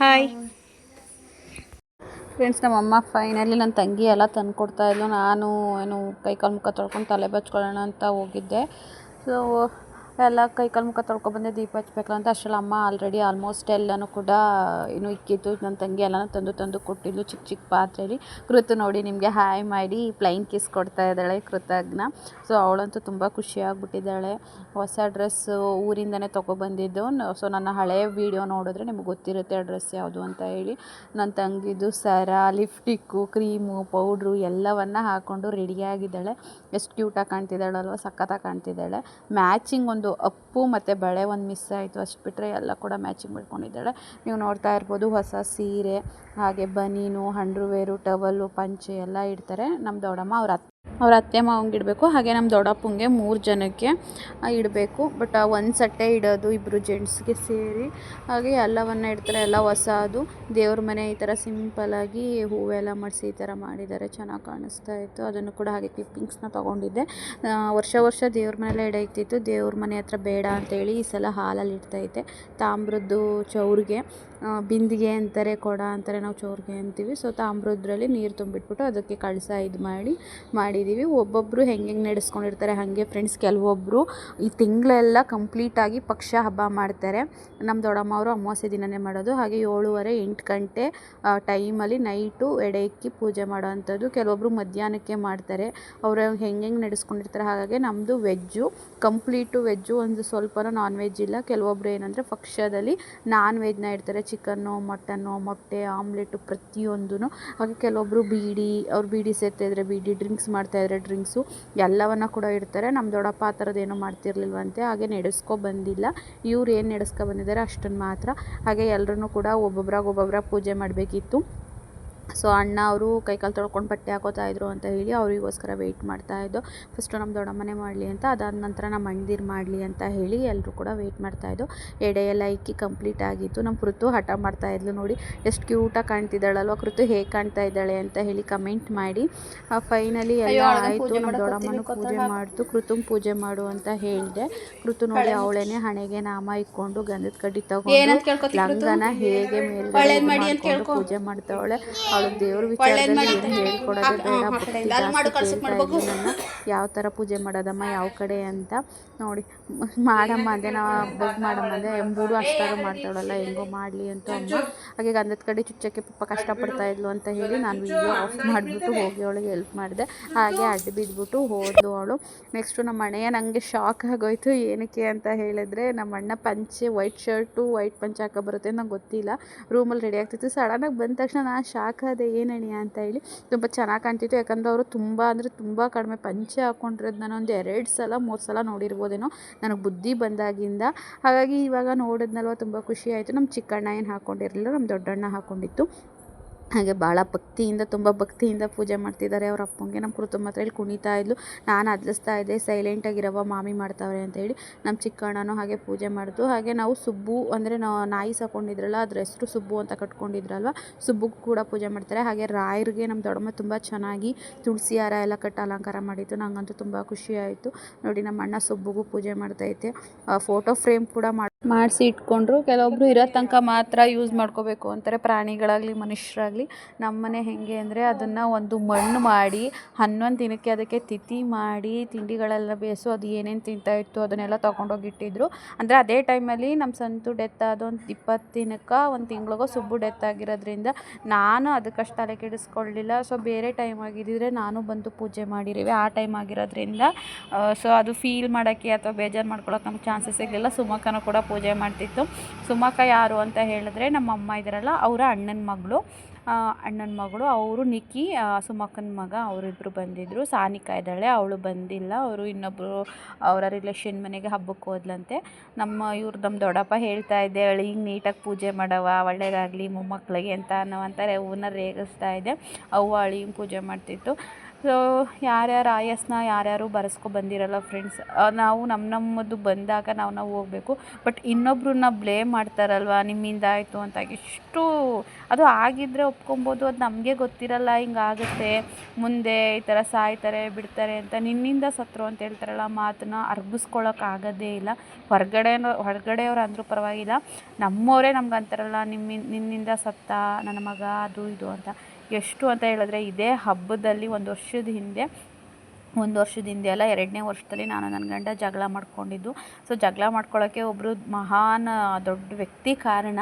ಹಾಯ್ ಫ್ರೆಂಡ್ಸ್ ನಮ್ಮಮ್ಮ ಫೈನಲಿ ನನ್ನ ತಂಗಿ ಎಲ್ಲ ತಂದು ಇದ್ಲು. ನಾನು ಏನು ಕೈ ಕಾಲು ಮುಖ ತೊಳ್ಕೊಂಡು ತಲೆ ಬಚ್ಕೊಳ್ಳೋಣ ಅಂತ ಹೋಗಿದ್ದೆ. ಸೊ ಎಲ್ಲ ಕೈ ಕಾಲು ಮುಖ ತೊಳ್ಕೊಬಂದೆ ದೀಪ ಹಚ್ಬೇಕಲ್ಲ ಅಂತ ಅಷ್ಟರಲ್ಲಿ ಅಮ್ಮ ಆಲ್ರೆಡಿ ಆಲ್ಮೋಸ್ಟ್ ಎಲ್ಲನೂ ಕೂಡ ಇನ್ನು ಇಕ್ಕಿತ್ತು ನನ್ನ ತಂಗಿ ಎಲ್ಲನೂ ತಂದು ತಂದು ಕೊಟ್ಟಿದ್ದು ಚಿಕ್ಕ ಚಿಕ್ಕ ಪಾತ್ರೆಯಲ್ಲಿ ಕೃತು ನೋಡಿ ನಿಮಗೆ ಹಾಯ್ ಮಾಡಿ ಪ್ಲೈನ್ ಕಿಸ್ ಕೊಡ್ತಾ ಇದ್ದಾಳೆ ಕೃತಜ್ಞ. ಸೊ ಅವಳಂತೂ ತುಂಬ ಖುಷಿಯಾಗ್ಬಿಟ್ಟಿದ್ದಾಳೆ ಹೊಸ ಡ್ರೆಸ್ಸು ಊರಿಂದನೇ ತೊಗೊಬಂದಿದ್ದು. ಸೊ ನನ್ನ ಹಳೆಯ ವೀಡಿಯೋ ನೋಡಿದ್ರೆ ನಿಮ್ಗೆ ಗೊತ್ತಿರುತ್ತೆ ಆ ಡ್ರೆಸ್ ಯಾವುದು ಅಂತ ಹೇಳಿ. ನನ್ನ ತಂಗಿದು ಸರ ಲಿಫ್ಟಿಕ್ಕು ಕ್ರೀಮು ಪೌಡ್ರು ಎಲ್ಲವನ್ನು ಹಾಕ್ಕೊಂಡು ರೆಡಿಯಾಗಿದ್ದಾಳೆ ಎಷ್ಟು ಕ್ಯೂಟಾಗಿ ಕಾಣ್ತಿದ್ದಾಳಲ್ವ, ಸಖತ್ತಾಗಿ ಕಾಣ್ತಿದ್ದಾಳೆ. ಮ್ಯಾಚಿಂಗ್ ಒಂದು ಅಪ್ಪು ಮತ್ತು ಬಳೆ ಒಂದು ಮಿಸ್ ಆಯಿತು. ಅಷ್ಟು ಬಿಟ್ಟರೆ ಎಲ್ಲ ಕೂಡ ಮ್ಯಾಚಿಂಗ್ ಮಾಡ್ಕೊಂಡಿದ್ದಾಳೆ. ನೀವು ನೋಡ್ತಾ ಇರ್ಬೋದು ಹೊಸ ಸೀರೆ, ಹಾಗೆ ಬನೀನು ಹಂಡ್ರುವೇರು ಟವಲ್ಲು ಪಂಚೆ ಎಲ್ಲ ಇಡ್ತಾರೆ. ನಮ್ಮ ದೊಡ್ಡಮ್ಮ ಅವ್ರ ಅವ್ರ ಅತ್ತೆ ಮಾವಂಗೆ ಇಡಬೇಕು. ಹಾಗೆ ನಮ್ಮ ದೊಡ್ಡಪ್ಪಂಗೆ ಮೂರು ಜನಕ್ಕೆ ಇಡಬೇಕು. ಬಟ್ ಒಂದು ಸಟ್ಟೆ ಇಡೋದು ಇಬ್ಬರು ಜೆಂಟ್ಸ್ಗೆ ಸೇರಿ. ಹಾಗೆ ಎಲ್ಲವನ್ನು ಇಡ್ತಾರೆ, ಎಲ್ಲ ಹೊಸದು. ದೇವ್ರ ಮನೆ ಈ ಥರ ಸಿಂಪಲಾಗಿ ಹೂವೆಲ್ಲ ಮಾಡಿಸಿ ಈ ಥರ ಮಾಡಿದ್ದಾರೆ. ಚೆನ್ನಾಗಿ ಕಾಣಿಸ್ತಾ ಇತ್ತು. ಅದನ್ನು ಕೂಡ ಹಾಗೆ ಕ್ಲಿಪ್ಪಿಂಗ್ಸ್ನ ತೊಗೊಂಡಿದ್ದೆ. ವರ್ಷ ವರ್ಷ ದೇವ್ರ ಮನೆಯಲ್ಲೇ ಇಡೈತಿತ್ತು. ದೇವ್ರ ಮನೆ ಹತ್ರ ಬೇಡ ಅಂತೇಳಿ ಈ ಸಲ ಹಾಲಲ್ಲಿ ಇಡ್ತೈತೆ ತಾಮ್ರದ್ದು ಚೌರಿಗೆ. ಬಿಂದಿಗೆ ಅಂತಾರೆ, ಕೊಡ ಅಂತಾರೆ, ನಾವು ಚೋರಿಗೆ ಅಂತೀವಿ. ಸೊ ತಾಮ್ರದ್ರಲ್ಲಿ ನೀರು ತುಂಬಿಟ್ಬಿಟ್ಟು ಅದಕ್ಕೆ ಕಳಸ ಇದು ಮಾಡಿ ಮಾಡಿದ್ದೀವಿ ಒಬ್ಬೊಬ್ಬರು ಹೆಂಗೆ ಹೆಂಗೆ ನಡೆಸ್ಕೊಂಡಿರ್ತಾರೆ, ಹಾಗೆ ಫ್ರೆಂಡ್ಸ್ ಕೆಲವೊಬ್ಬರು ಈ ತಿಂಗಳೆಲ್ಲ ಕಂಪ್ಲೀಟಾಗಿ ಪಕ್ಷ ಹಬ್ಬ ಮಾಡ್ತಾರೆ. ನಮ್ಮ ದೊಡ್ಡಮ್ಮ ಅವರು ಅಮಾವಾಸ್ಯೆ ದಿನನೇ ಮಾಡೋದು. ಹಾಗೆ ಏಳುವರೆ, ಎಂಟು ಗಂಟೆ ಟೈಮಲ್ಲಿ ನೈಟು ಎಡೆ ಇಕ್ಕಿ ಪೂಜೆ ಮಾಡೋ ಅಂಥದ್ದು ಕೆಲವೊಬ್ಬರು ಮಧ್ಯಾಹ್ನಕ್ಕೆ ಮಾಡ್ತಾರೆ. ಅವರು ಹೆಂಗೆ ಹೆಂಗೆ ನಡೆಸ್ಕೊಂಡಿರ್ತಾರೆ, ಹಾಗಾಗಿ ನಮ್ಮದು ವೆಜ್ಜು ಕಂಪ್ಲೀಟು ವೆಜ್ಜು ಒಂದು ಸ್ವಲ್ಪನೂ ನಾನ್ ವೆಜ್ ಇಲ್ಲ. ಕೆಲವೊಬ್ರು ಏನಂದರೆ ಪಕ್ಷದಲ್ಲಿ ನಾನ್ ವೆಜ್ನ ಇಡ್ತಾರೆ. ಚಿಕನ್ನು, ಮಟನ್ನು, ಮೊಟ್ಟೆ, ಆಮ್ಲೆಟು ಪ್ರತಿಯೊಂದೂ ಹಾಗೆ ಕೆಲವೊಬ್ಬರು ಬೀಡಿ, ಅವ್ರು ಬೀಡಿ ಸೇರ್ತಾಯಿದ್ರೆ ಬೀಡಿ, ಡ್ರಿಂಕ್ಸ್ ಮಾಡ್ತಾಯಿದ್ರೆ ಡ್ರಿಂಕ್ಸು, ಎಲ್ಲವನ್ನು ಕೂಡ ಇಡ್ತಾರೆ. ನಮ್ಮ ದೊಡ್ಡಪ್ಪ ಆ ಥರದ್ದು ಏನೂ ಮಾಡ್ತಿರ್ಲಿಲ್ವಂತೆ, ಹಾಗೆ ನಡೆಸ್ಕೊ ಬಂದಿಲ್ಲ. ಇವ್ರು ಏನು ನಡೆಸ್ಕೊ ಬಂದಿದ್ದಾರೆ ಅಷ್ಟನ್ನು ಮಾತ್ರ. ಹಾಗೆ ಎಲ್ಲರೂ ಕೂಡ ಒಬ್ಬೊಬ್ರಾಗ ಒಬ್ಬೊಬ್ರಾಗ ಪೂಜೆ ಮಾಡಬೇಕಿತ್ತು. ಸೊ ಅಣ್ಣ ಅವರು ಕೈಕಾಲು ತೊಳ್ಕೊಂಡು ಬಟ್ಟೆ ಹಾಕೋತಾ ಇದ್ರು ಅಂತ ಹೇಳಿ ಅವರಿಗೋಸ್ಕರ ವೆಯ್ಟ್ ಮಾಡ್ತಾಯಿದ್ದು ಫಸ್ಟು ನಮ್ಮ ದೊಡ್ಡಮ್ಮನೇ ಮಾಡಲಿ ಅಂತ ಅದಾದ ನಂತರ ನಮ್ಮ ಅಣ್ಣದಿರು ಮಾಡಲಿ ಅಂತ ಹೇಳಿ ಎಲ್ಲರೂ ಕೂಡ ವೆಯ್ಟ್ ಮಾಡ್ತಾಯಿದ್ದು ಎಡೆ ಎಲ್ಲ ಇಕ್ಕಿ ಕಂಪ್ಲೀಟ್ ಆಗಿತ್ತು. ನಮ್ಮ ಕೃತು ಹಠ ಮಾಡ್ತಾ ಇದ್ಲು ನೋಡಿ ಎಷ್ಟು ಕ್ಯೂಟಾಗಿ ಕಾಣ್ತಿದ್ದಾಳಲ್ವ ಕೃತು ಹೇಗೆ ಕಾಣ್ತಾ ಇದ್ದಾಳೆ ಅಂತ ಹೇಳಿ ಕಮೆಂಟ್ ಮಾಡಿ. ಫೈನಲಿ ಎಲ್ಲ ಆಯಿತು ನಮ್ಮ ದೊಡ್ಡಮ್ಮನೂ ಪೂಜೆ ಮಾಡ್ತು ಕೃತುಂಗ್ ಪೂಜೆ ಮಾಡು ಅಂತ ಹೇಳಿದೆ. ಕೃತು ನೋಡಿ ಅವಳೇನೆ ಹಣೆಗೆ ನಾಮ ಇಕ್ಕೊಂಡು ಗಂಧದ ಕಡ್ಡಿ ತಗೊಂಡು ಲಂಗನ ಹೇಗೆ ಮೇಲ್ಗಡೆ ಮಾಡ್ಕೊಂಡು ಪೂಜೆ ಮಾಡ್ತಾವಳೆ. ಅವಳು ದೇವ್ರ ವಿಚಾರದಲ್ಲಿ ಏನು ಹೇಳ್ಕೊಡೋದೇ ಬೇಡ ಭಕ್ತಿ ಜಾಸ್ತಿ ಕೇಳ್ತಾ ಇದ್ಲು ನನ್ನ. ಯಾವ ಥರ ಪೂಜೆ ಮಾಡೋದಮ್ಮ ಯಾವ ಕಡೆ ಅಂತ ನೋಡಿ. ಮಾಡಮ್ಮ ಅಂದೆ ನಾವು ಬಗ್ ಮಾಡಮ್ಮ ಅಂದೆ. ಎಂಬುದು ಅಷ್ಟಾರು ಮಾಡ್ತಾಳಲ್ಲ ಹೆಂಗೋ ಮಾಡಲಿ ಅಂತ ಅಮ್ಮ. ಹಾಗೆ ಗಂಧದ ಕಡೆ ಚುಚ್ಚಕ್ಕೆ ಪಾಪ ಕಷ್ಟಪಡ್ತಾ ಇದ್ಲು ಅಂತ ಹೇಳಿ ನಾನು ವಿಡಿಯೋ ಆಫ್ ಮಾಡಿಬಿಟ್ಟು ಹೋಗಿ ಅವಳಿಗೆ ಹೆಲ್ಪ್ ಮಾಡಿದೆ. ಹಾಗೆ ಅಡ್ಡ ಬಿದ್ದುಬಿಟ್ಟು ಹೋದ್ಲು ಅವಳು. ನೆಕ್ಸ್ಟು ನಮ್ಮ ಅಣ್ಣಯ್ಯ ನನಗೆ ಶಾಕ್ ಆಗೋಯ್ತು. ಏನಕ್ಕೆ ಅಂತ ಹೇಳಿದ್ರೆ ನಮ್ಮ ಅಣ್ಣ ಪಂಚೆ ವೈಟ್ ಶರ್ಟು ವೈಟ್ ಪಂಚ ಹಾಕೋ ಬರುತ್ತೆ ನಂಗೆ ಗೊತ್ತಿಲ್ಲ. ರೂಮಲ್ಲಿ ರೆಡಿ ಆಗ್ತಿತ್ತು. ಸಡನ್ನಾಗಿ ಬಂದ ತಕ್ಷಣ ನಾನು ಶಾಕ್ ಆದೆ ಏನಣ್ಣ ಅಂತ ಹೇಳಿ ತುಂಬ ಚೆನ್ನಾಗಿ ಕಾಣ್ತಿತ್ತು. ಯಾಕಂದ್ರೆ ಅವರು ತುಂಬ ಅಂದರೆ ತುಂಬ ಕಡಿಮೆ ಪಂಚೆ ಹಾಕ್ಕೊಂಡಿರೋದು ನಾನು ಒಂದು ಎರಡು ಸಲ, ಮೂರು ಸಲ ನೋಡಿರ್ಬೋದೇನೋ ನನಗೆ ಬುದ್ಧಿ ಬಂದಾಗಿಂದ. ಹಾಗಾಗಿ ಇವಾಗ ನೋಡಿದ್ನಲ್ವ, ತುಂಬ ಖುಷಿ ಆಯಿತು. ನಮ್ಮ ಚಿಕ್ಕಣ್ಣ ಏನು ಹಾಕ್ಕೊಂಡಿರಲಿಲ್ಲ ನಮ್ಮ ದೊಡ್ಡಣ್ಣ ಹಾಕ್ಕೊಂಡಿತ್ತು ಹಾಗೆ ಭಾಳ ಭಕ್ತಿಯಿಂದ, ತುಂಬ ಭಕ್ತಿಯಿಂದ ಪೂಜೆ ಮಾಡ್ತಿದ್ದಾರೆ. ಅವ್ರ ಅಪ್ಪಂಗೆ ನಮ್ಮ ಕುರುತಮ್ಮ ಹತ್ರ ಇಲ್ಲಿ ಕುಣಿತಾ ಇದ್ಲು. ನಾನು ಅದ್ಲಿಸ್ತಾ ಇದ್ದೆ ಸೈಲೆಂಟಾಗಿರವ ಮಾಮಿ ಮಾಡ್ತಾವ್ರೆ ಅಂತ ಹೇಳಿ ನಮ್ಮ ಚಿಕ್ಕಣ್ಣನೂ ಹಾಗೆ ಪೂಜೆ ಮಾಡಿದ್ರು ಹಾಗೆ ನಾವು ಸುಬ್ಬು ಅಂದರೆ ನಾಯಿ ಸಾಕೊಂಡಿದ್ರಲ್ಲ, ಅದ್ರ ಹೆಸರು ಸುಬ್ಬು ಅಂತ ಕಟ್ಕೊಂಡಿದ್ರಲ್ವ, ಸುಬ್ಬುಗೂ ಕೂಡ ಪೂಜೆ ಮಾಡ್ತಾರೆ. ಹಾಗೆ ರಾಯರಿಗೆ ನಮ್ಮ ದೊಡ್ಡಮ್ಮ ತುಂಬ ಚೆನ್ನಾಗಿ ತುಳಸಿ ಹಾರ ಎಲ್ಲ ಕಟ್ಟು ಅಲಂಕಾರ ಮಾಡಿತ್ತು ನಂಗಂತೂ ತುಂಬ ಖುಷಿ ಆಯಿತು. ನೋಡಿ, ನಮ್ಮ ಅಣ್ಣ ಸುಬ್ಬುಗೂ ಪೂಜೆ ಮಾಡ್ತೈತೆ ಫೋಟೋ ಫ್ರೇಮ್ ಕೂಡ ಮಾಡಿ ಮಾಡಿಸಿ ಇಟ್ಕೊಂಡ್ರು. ಕೆಲವೊಬ್ರು ಇರೋ ತನಕ ಮಾತ್ರ ಯೂಸ್ ಮಾಡ್ಕೋಬೇಕು ಅಂತಾರೆ. ಪ್ರಾಣಿಗಳಾಗಲಿ, ಮನುಷ್ಯರಾಗಲಿ. ನಮ್ಮನೆ ಹೇಗೆ ಅಂದರೆ ಅದನ್ನು ಒಂದು ಮಣ್ಣು ಮಾಡಿ, ಹನ್ನೊಂದು ದಿನಕ್ಕೆ ಅದಕ್ಕೆ ತಿಥಿ ಮಾಡಿ, ತಿಂಡಿಗಳೆಲ್ಲ ಬೇಯಿಸು, ಅದು ಏನೇನು ತಿಂತಾ ಇತ್ತು ಅದನ್ನೆಲ್ಲ ತೊಗೊಂಡೋಗಿಟ್ಟಿದ್ರು ಅಂದರೆ ಅದೇ ಟೈಮಲ್ಲಿ ನಮ್ಮ ಸಂತು ಡೆತ್ ಆದ ಒಂದು ಇಪ್ಪತ್ತು ದಿನಕ್ಕೆ ಒಂದು ತಿಂಗಳಿಗೋ ಸುಬ್ಬು ಡೆತ್ ಆಗಿರೋದ್ರಿಂದ ನಾನು ಅದಕ್ಕಷ್ಟು ತಲೆ ಕೆಡಿಸ್ಕೊಳ್ಳಿಲ್ಲ. ಸೊ ಬೇರೆ ಟೈಮ್ ಆಗಿದ್ದಿದ್ರೆ ನಾನು ಬಂದು ಪೂಜೆ ಮಾಡಿರಿವೆ. ಆ ಟೈಮ್ ಆಗಿರೋದ್ರಿಂದ ಸೊ ಅದು ಫೀಲ್ ಮಾಡೋಕ್ಕೆ ಅಥವಾ ಬೇಜಾರು ಮಾಡ್ಕೊಳ್ಳೋಕೆ ನಮ್ಗೆ ಚಾನ್ಸಸ್ ಸಿಗಲಿಲ್ಲ ಸುಮಕ್ಕನೂ ಕೂಡ ಪೂಜೆ ಮಾಡ್ತಿತ್ತು. ಸುಮಕ್ಕ ಯಾರು ಅಂತ ಹೇಳಿದ್ರೆ ನಮ್ಮ ಅಮ್ಮ ಇದ್ದಾರಲ್ಲ ಅವರ ಅಣ್ಣನ ಮಗಳು. ಅಣ್ಣನ ಮಗಳು, ಅವರು ನಿಕ್ಕಿ ಸುಮಕ್ಕನ ಮಗ ಅವರಿಬ್ಬರು ಬಂದಿದ್ದರು ಸಾನಿಕಾ ಇದ್ದಾಳೆ, ಅವಳು ಬಂದಿಲ್ಲ. ಅವರು ಇನ್ನೊಬ್ಬರು ಅವರ ರಿಲೇಷನ್ ಮನೆಗೆ ಹಬ್ಬಕ್ಕೆ ಹೋದ್ಲಂತೆ. ನಮ್ಮ ಇವ್ರು ನಮ್ಮ ದೊಡ್ಡಪ್ಪ ಹೇಳ್ತಾ ಇದ್ದೆ ಹಿಂಗೆ ನೀಟಾಗಿ ಪೂಜೆ ಮಾಡವ ಒಳ್ಳೇದಾಗಲಿ ಮೊಮ್ಮಕ್ಕಳಿಗೆ ಅಂತ ಅನ್ನೋ ಅಂತಾರೆ ಅವನ್ನ ರೇಗಿಸ್ತಾ ಇದ್ದೆ ಅವ್ವ ಹಿಂಗೆ ಪೂಜೆ ಮಾಡ್ತಿತ್ತು. ಸೊ ಯಾರ್ಯಾರು ಆಯಸ್ನ ಯಾರ್ಯಾರು ಬರೆಸ್ಕೊ ಬಂದಿರಲ್ಲ ಫ್ರೆಂಡ್ಸ್ ನಾವು ನಮ್ಮ ನಮ್ಮದು ಬಂದಾಗ ನಾವು ನಾವು ಹೋಗಬೇಕು. ಬಟ್ ಇನ್ನೊಬ್ರನ್ನ ಬ್ಲೇಮ್ ಮಾಡ್ತಾರಲ್ವ, ನಿಮ್ಮಿಂದ ಆಯಿತು ಅಂತ. ಎಷ್ಟು ಅದು ಆಗಿದ್ದರೆ ಒಪ್ಕೊಬೋದು, ಅದು ನಮಗೆ ಗೊತ್ತಿರಲ್ಲ, ಹಿಂಗಾಗುತ್ತೆ. ಮುಂದೆ ಈ ಥರ ಸಾಯ್ತಾರೆ, ಬಿಡ್ತಾರೆ ಅಂತ. ನಿನ್ನಿಂದ ಸತ್ರು ಅಂತ ಹೇಳ್ತಾರಲ್ಲ ಮಾತನ್ನ ಅರ್ಗಿಸ್ಕೊಳ್ಳೋಕೆ ಆಗೋದೇ ಇಲ್ಲ. ಹೊರಗಡೆ ಹೊರಗಡೆಯವ್ರು ಅಂದರೂ ಪರವಾಗಿಲ್ಲ. ನಮ್ಮವರೇ ನಮ್ಗೆ ಅಂತಾರಲ್ಲ ನಿಮ್ಮ ನಿನ್ನಿಂದ ಸತ್ತ, ನನ್ನ ಮಗ, ಅದು, ಇದು ಅಂತ. ಎಷ್ಟು ಅಂತ ಹೇಳಿದ್ರೆ ಇದೇ ಹಬ್ಬದಲ್ಲಿ ಒಂದು ವರ್ಷದ ಹಿಂದೆ, ಒಂದು ವರ್ಷದ ಹಿಂದೆ ಅಲ್ಲ, ಎರಡನೇ ವರ್ಷದಲ್ಲಿ ನಾನು ನನ್ನ ಗಂಡ ಜಗಳ ಮಾಡ್ಕೊಂಡಿದ್ದು. ಸೊ ಜಗಳ ಮಾಡ್ಕೊಳ್ಳೋಕ್ಕೆ ಒಬ್ಬರು ಮಹಾನ್ ದೊಡ್ಡ ವ್ಯಕ್ತಿ ಕಾರಣ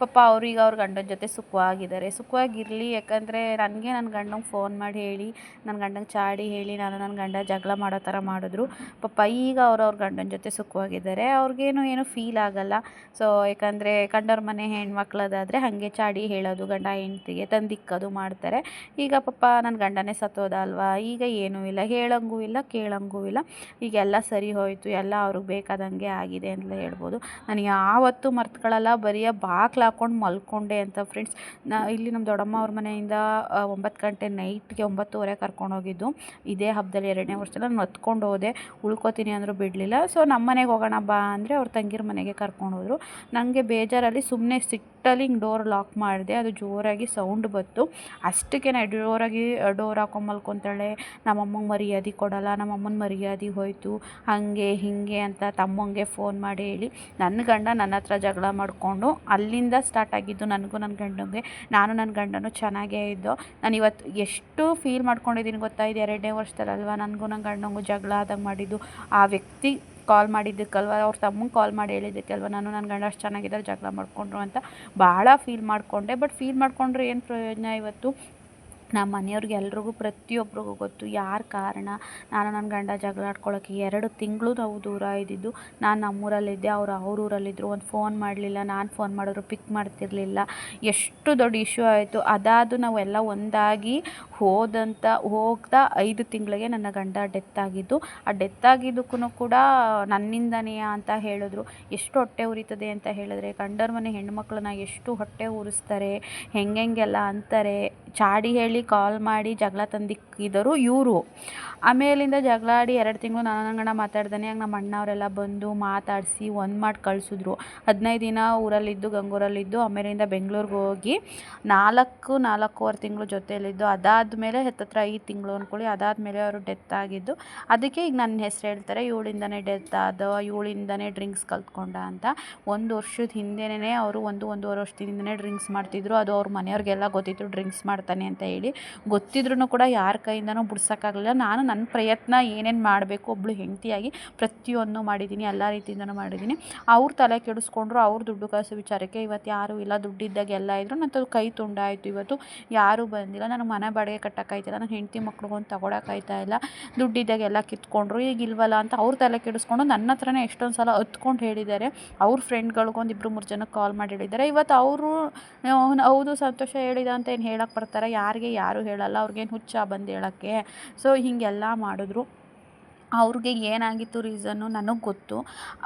ಪಾಪ ಅವ್ರೀಗ ಅವ್ರ ಗಂಡನ ಜೊತೆ ಸುಖವಾಗಿದ್ದಾರೆ. ಸುಖವಾಗಿರಲಿ, ಯಾಕಂದರೆ ನನಗೆ ನನ್ನ ಗಂಡಂಗೆ ಫೋನ್ ಮಾಡಿ ಹೇಳಿ ನನ್ನ ಗಂಡಂಗೆ ಚಾಡಿ ಹೇಳಿ, ನಾನು ನನ್ನ ಗಂಡ ಜಗಳ ಮಾಡೋ ಥರ ಮಾಡಿದ್ರು. ಪಾಪ ಈಗ ಅವ್ರು ಅವ್ರ ಗಂಡನ ಜೊತೆ ಸುಖವಾಗಿದ್ದಾರೆ. ಅವ್ರಿಗೇನು ಏನು ಫೀಲ್ ಆಗಲ್ಲ. ಸೊ ಯಾಕಂದರೆ ಕಂಡವ್ರ ಮನೆ ಹೆಣ್ಮಕ್ಳದಾದರೆ ಹಾಗೆ ಚಾಡಿ ಹೇಳೋದು, ಗಂಡ ಹೆಂಡ್ತಿಗೆ ತಂದಿಕ್ಕೋದು ಮಾಡ್ತಾರೆ. ಈಗ ಪಾಪ ನನ್ನ ಗಂಡನೇ ಸತ್ತೋದಲ್ವಾ ಈಗ ಏನೂ ಇಲ್ಲ. ಹೇಳಂಗೂ ಇಲ್ಲ, ಕೇಳಂಗೂ ಇಲ್ಲ. ಈಗ ಎಲ್ಲ ಸರಿ ಹೋಯಿತು. ಎಲ್ಲ ಅವ್ರಿಗೆ ಬೇಕಾದಂಗೆ ಆಗಿದೆ ಅಂತ ಹೇಳ್ಬೋದು. ನಾನು ಯಾವತ್ತೂ ಮರ್ತ್ಕೊಳ್ಳಲ್ಲ ಬರೀ ಬಾಕ್ಲು ಹಾಕ್ಕೊಂಡು ಮಲ್ಕೊಂಡೆ ಅಂತ ಫ್ರೆಂಡ್ಸ್ ನಾ ಇಲ್ಲಿ ನಮ್ಮ ದೊಡ್ಡಮ್ಮ ಅವ್ರ ಮನೆಯಿಂದ ಒಂಬತ್ತು ಗಂಟೆ ನೈಟ್ಗೆ ಒಂಬತ್ತುವರೆ ಕರ್ಕೊಂಡೋಗಿದ್ದು ಇದೇ ಹಬ್ಬದಲ್ಲಿ ಎರಡನೇ ವರ್ಷದಲ್ಲಿ ನಾನು ಹೊತ್ಕೊಂಡು ಹೋದೆ. ಉಳ್ಕೊತೀನಿ ಅಂದರೂ ಬಿಡಲಿಲ್ಲ. ಸೊ ನಮ್ಮ ಮನೆಗೆ ಹೋಗೋಣ ಬಾ ಅಂದರೆ ಅವ್ರ ತಂಗಿರ ಮನೆಗೆ ಕರ್ಕೊಂಡೋದ್ರು ನನಗೆ ಬೇಜಾರಲ್ಲಿ ಸುಮ್ಮನೆ ಸಿಟ್ಟಲ್ಲಿ ಹಿಂಗೆ ಡೋರ್ ಲಾಕ್ ಮಾಡಿದೆ. ಅದು ಜೋರಾಗಿ ಸೌಂಡ್ ಬಂತು. ಅಷ್ಟಕ್ಕೆ ಜೋರಾಗಿ ಡೋರ್ ಹಾಕೊಂಡು ಮಲ್ಕೊತಾಳೆ. ನಮ್ಮಮ್ಮಂಗೆ ಮರ್ಯಾದೆ ಕೊಡಲ್ಲ. ನಮ್ಮಮ್ಮನ ಮರ್ಯಾದೆ ಹೋಯಿತು. ಹಾಗೆ, ಹೀಗೆ ಅಂತ ತಮ್ಮಂಗೆ ಫೋನ್ ಮಾಡಿ ಹೇಳಿ. ನನ್ನ ಗಂಡ ನನ್ನ ಹತ್ರ ಜಗಳ ಮಾಡಿಕೊಂಡು ಅಲ್ಲಿಂದ ಸ್ಟಾರ್ಟ್ ಆಗಿದ್ದು ನನಗೂ ನನ್ನ ಗಂಡನಿಗೆ ನಾನು ನನ್ನ ಗಂಡನೂ ಚೆನ್ನಾಗೇ ಇದ್ದು. ನಾನು ಇವತ್ತು ಎಷ್ಟು ಫೀಲ್ ಮಾಡ್ಕೊಂಡಿದ್ದೀನಿ ಗೊತ್ತಾ? ಎರಡನೇ ವರ್ಷದಲ್ಲಲ್ವ? ನನಗೂ ನನ್ನ ಗಂಡನಿಗೂ ಜಗಳ ಆದಾಗ ಮಾಡಿದ್ದು. ಆ ವ್ಯಕ್ತಿ ಕಾಲ್ ಮಾಡಿದ್ದಕ್ಕಲ್ವ? ಅವ್ರ ತಮ್ಮಂಗೆ ಕಾಲ್ ಮಾಡಿ ಹೇಳಿದ್ದಕ್ಕಲ್ವ? ನಾನು ನನ್ನ ಗಂಡ ಅಷ್ಟು ಚೆನ್ನಾಗಿದ್ದಾರೆ, ಜಗಳ ಮಾಡಿಕೊಂಡ್ರು ಅಂತ. ಭಾಳ ಫೀಲ್ ಮಾಡಿಕೊಂಡೆ. ಬಟ್ ಫೀಲ್ ಮಾಡಿಕೊಂಡ್ರೆ ಏನು ಪ್ರಯೋಜನ ಇವತ್ತು? ನಮ್ಮ ಮನೆಯವ್ರಿಗೆ ಎಲ್ರಿಗೂ ಪ್ರತಿಯೊಬ್ಬರಿಗೂ ಗೊತ್ತು ಯಾರು ಕಾರಣ ನಾನು ನನ್ನ ಗಂಡ ಜಗಳ ಆಡ್ಕೊಳ್ಳೋಕ್ಕೆ ಎರಡು ತಿಂಗಳು ನಾವು ದೂರ ಇದ್ದಿದ್ದು, ನಾನು ನಮ್ಮೂರಲ್ಲಿದ್ದೆ, ಅವ್ರು ಅವ್ರ ಊರಲ್ಲಿದ್ದರು ಒಂದು ಫೋನ್ ಮಾಡಲಿಲ್ಲ, ನಾನು ಫೋನ್ ಮಾಡಿದ್ರು ಪಿಕ್ ಮಾಡ್ತಿರಲಿಲ್ಲ. ಎಷ್ಟು ದೊಡ್ಡ ಇಶ್ಯೂ ಆಯಿತು, ಅದಾದ ನಾವೆಲ್ಲ ಒಂದಾಗಿ ಹೋದಂಥ ಹೋಗ್ತಾ ಐದು ತಿಂಗಳಿಗೆ ನನ್ನ ಗಂಡ ಡೆತ್ ಆಗಿದ್ದು, ಆ ಡೆತ್ ಆಗಿದ್ದಕ್ಕೂ ಕೂಡ ನನ್ನಿಂದನೇ ಅಂತ ಹೇಳಿದ್ರು. ಎಷ್ಟು ಹೊಟ್ಟೆ ಉರಿತದೆ ಅಂತ ಹೇಳಿದ್ರೆ ಗಂಡರ ಮನೆ ಹೆಣ್ಮಕ್ಳನ್ನ ಎಷ್ಟು ಹೊಟ್ಟೆ ಉರಿಸ್ತಾರೆ, ಹೆಂಗೆಂಗೆಲ್ಲ ಅಂತಾರೆ, ಚಾಡಿ ಹೇಳಿ ಕಾಲ್ ಮಾಡಿ ಜಗಳ ತಂದಿಕ್ಕಿದರು ಇವರು. ಆಮೇಲಿಂದ ಜಗಳ ಆಡಿ ಎರಡು ತಿಂಗಳು ನಾನು ನನ್ನ ಗಂಡ ಮಾತಾಡ್ದಾನೆ, ಹಂಗೆ ನಮ್ಮ ಅಣ್ಣವರೆಲ್ಲ ಬಂದು ಮಾತಾಡಿಸಿ ಒಂದು ಮಾಡಿ ಕಳಿಸಿದ್ರು. ಹದಿನೈದು ದಿನ ಊರಲ್ಲಿದ್ದು, ಗಂಗೂರಲ್ಲಿದ್ದು, ಆಮೇಲಿಂದ ಬೆಂಗಳೂರಿಗೆ ಹೋಗಿ ನಾಲ್ಕು, ನಾಲ್ಕೂವರೆ ತಿಂಗಳು ಜೊತೆಯಲ್ಲಿದ್ದು, ಅದಾದಮೇಲೆ ಹತ್ತತ್ರ ಐದು ತಿಂಗಳು ಅಂದ್ಕೊಳ್ಳಿ ಅದಾದಮೇಲೆ ಅವರು ಡೆತ್ ಆಗಿದ್ದು. ಅದಕ್ಕೆ ಈಗ ನನ್ನ ಹೆಸರು ಹೇಳ್ತಾರೆ, ಇವಳಿಂದನೇ ಡೆತ್ ಆದ, ಇವಳಿಂದನೇ ಡ್ರಿಂಕ್ಸ್ ಕಲ್ತ್ಕೊಂಡ ಅಂತ. ಒಂದು ವರ್ಷದ ಹಿಂದೆನೇ ಅವರು ಒಂದು, ಒಂದೂವರೆ ವರ್ಷದಿಂದನೇ ಡ್ರಿಂಕ್ಸ್ ಮಾಡ್ತಿದ್ರು. ಅದು ಅವ್ರ ಮನೆಯವ್ರಿಗೆಲ್ಲ ಗೊತ್ತಿತ್ತು ಡ್ರಿಂಕ್ಸ್ ಮಾಡ್ತಾನೆ ಅಂತ ಹೇಳಿ. ಗೊತ್ತಿದ್ರೂ ಕೂಡ ಯಾರ ಕೈಯಿಂದನೂ ಬಿಡ್ಸೋಕ್ಕಾಗಲಿಲ್ಲ. ನಾನು ನನ್ನ ಪ್ರಯತ್ನ ಏನೇನು ಮಾಡಬೇಕು ಒಬ್ಬಳು ಹೆಂಡತಿಯಾಗಿ ಪ್ರತಿಯೊಂದು ಮಾಡಿದ್ದೀನಿ ಎಲ್ಲ ರೀತಿಯಿಂದನೂ ಮಾಡಿದ್ದೀನಿ ಅವ್ರ ತಲೆ ಕೆಡಿಸ್ಕೊಂಡ್ರು, ಅವ್ರ ದುಡ್ಡು ಕಾಸು ವಿಚಾರಕ್ಕೆ ಇವತ್ತು ಯಾರೂ ಇಲ್ಲ, ದುಡ್ಡಿದ್ದಾಗ ಎಲ್ಲ ಇದ್ರು, ನಂದು ಕೈ ತುಂಡಾಯಿತು ಇವತ್ತು. ಯಾರೂ ಬಂದಿಲ್ಲ ನನಗೆ ಮನೆ ಬಾಡಿಗೆ ಕಟ್ಟೋಕ್ಕಾಯ್ತಿಲ್ಲ ನನ್ನ ಹೆಂಡತಿ ಮಕ್ಳಿಗೊಂದು ತಗೊಳಕ್ಕಾಯ್ತಾ ಇಲ್ಲ, ದುಡ್ಡಿದ್ದಾಗ ಎಲ್ಲ ಕಿತ್ಕೊಂಡ್ರು, ಈಗ ಇಲ್ವಲ್ಲ ಅಂತ ಅವ್ರ ತಲೆ ಕೆಡಿಸ್ಕೊಂಡು ನನ್ನ ಹತ್ರನೇ ಎಷ್ಟೊಂದು ಸಲ ಹತ್ಕೊಂಡು ಹೇಳಿದ್ದಾರೆ. ಅವ್ರ ಫ್ರೆಂಡ್ಗಳಿಗೊಂದು ಇಬ್ಬರು ಮೂರು ಜನಕ್ಕೆ ಕಾಲ್ ಮಾಡಿ ಹೇಳಿದ್ದಾರೆ. ಇವತ್ತು ಅವರು, ಹೌದು ಸಂತೋಷ ಹೇಳಿದ ಅಂತ ಏನು ಹೇಳಕ್ಕೆ ಬರ್ತಾರೆ? ಯಾರಿಗೆ ಯಾರೂ ಹೇಳಲ್ಲ ಅವ್ರಿಗೇನು ಹುಚ್ಚ ಬಂದು ಹೇಳೋಕ್ಕೆ. ಸೊ ಹೀಗೆಲ್ಲ ಮಾಡಿದ್ರು. ಅವ್ರಿಗೆ ಏನಾಗಿತ್ತು ರೀಸನ್ನು ನನಗೆ ಗೊತ್ತು.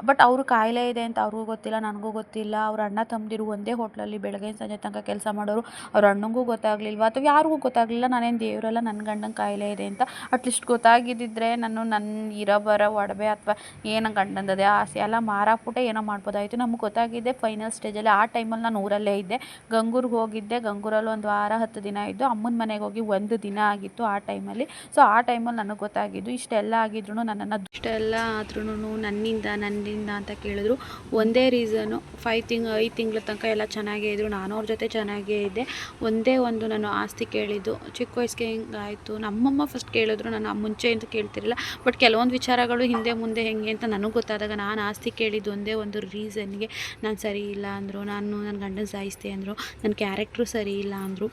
ಬಟ್ ಅವರು ಕಾಯಿಲೆ ಇದೆ ಅಂತ ಅವ್ರಿಗೂ ಗೊತ್ತಿಲ್ಲ, ನನಗೂ ಗೊತ್ತಿಲ್ಲ. ಅವ್ರ ಅಣ್ಣ ತಮ್ಮದಿರು ಒಂದೇ ಹೋಟ್ಲಲ್ಲಿ ಬೆಳಗ್ಗೆ ಸಂಜೆ ತನಕ ಕೆಲಸ ಮಾಡೋರು. ಅವ್ರ ಅಣ್ಣಂಗೂ ಗೊತ್ತಾಗಲಿಲ್ವ? ಅಥವಾ ಯಾರಿಗೂ ಗೊತ್ತಾಗಲಿಲ್ಲ, ನಾನೇನು ದೇವರಲ್ಲ ನನ್ನ ಗಂಡಂಗೆ ಕಾಯಿಲೆ ಇದೆ ಅಂತ. ಅಟ್ಲೀಸ್ಟ್ ಗೊತ್ತಾಗಿದ್ದಿದ್ರೆ ನಾನು ನನ್ನ ಇರೋ ಬರೋ ಒಡವೆ ಅಥವಾ ಏನು ಗಂಡಂದದೆ ಆಸೆ ಎಲ್ಲ ಮಾರಾಕ್ಬಿಟ್ಟೆ ಏನೋ ಮಾಡ್ಬೋದಾಯಿತು. ನಮ್ಗೆ ಗೊತ್ತಾಗಿದ್ದೆ ಫೈನಲ್ ಸ್ಟೇಜಲ್ಲಿ ಆ ಟೈಮಲ್ಲಿ ನಾನು ಊರಲ್ಲೇ ಇದ್ದೆ. ಗಂಗೂರಿಗೆ ಹೋಗಿದ್ದೆ. ಗಂಗೂರಲ್ಲಿ ಒಂದು ವಾರ, ಹತ್ತು ದಿನ ಇದ್ದು ಅಮ್ಮನ ಮನೆಗೆ ಹೋಗಿ ಒಂದು ದಿನ ಆಗಿತ್ತು ಆ ಟೈಮಲ್ಲಿ ಸೊ ಆ ಟೈಮಲ್ಲಿ ನನಗೆ ಗೊತ್ತಾಗಿದ್ದು ಇಷ್ಟೆಲ್ಲ ಆಗಿದ್ರು. ನನ್ನನ್ನು ಇಷ್ಟೆಲ್ಲ ಆದ್ರೂ ನನ್ನಿಂದ ನನ್ನಿಂದ ಅಂತ ಕೇಳಿದ್ರು. ಒಂದೇ ರೀಸನು ಫೈವ್ ತಿಂಗ್ ಐದು ತಿಂಗಳ ತನಕ ಎಲ್ಲ ಚೆನ್ನಾಗೇ ಇದ್ದರು ನಾನು ಅವ್ರ ಜೊತೆ ಚೆನ್ನಾಗೇ ಇದ್ದೆ. ಒಂದೇ ಒಂದು ನಾನು ಆಸ್ತಿ ಕೇಳಿದ್ದು. ಚಿಕ್ಕ ವಯಸ್ಸಿಗೆ ಹಿಂಗಾಯಿತು? ನಮ್ಮಮ್ಮ ಫಸ್ಟ್ ಕೇಳಿದ್ರು. ನಾನು ಮುಂಚೆ ಅಂತ ಕೇಳ್ತಿರಲಿಲ್ಲ. ಬಟ್ ಕೆಲವೊಂದು ವಿಚಾರಗಳು ಹಿಂದೆ ಮುಂದೆ ಹೆಂಗೆ ಅಂತ ನನಗೆ ಗೊತ್ತಾದಾಗ ನಾನು ಆಸ್ತಿ ಕೇಳಿದ್ದು ಒಂದೇ ಒಂದು ರೀಸನ್ಗೆ ನಾನು ಸರಿ ಇಲ್ಲ ಅಂದರು ನಾನು ನನ್ನ ಗಂಡನ ಸಾಯಿಸ್ತೆ ಅಂದರು ನನ್ನ ಕ್ಯಾರೆಕ್ಟ್ರು ಸರಿ ಇಲ್ಲ ಅಂದರು.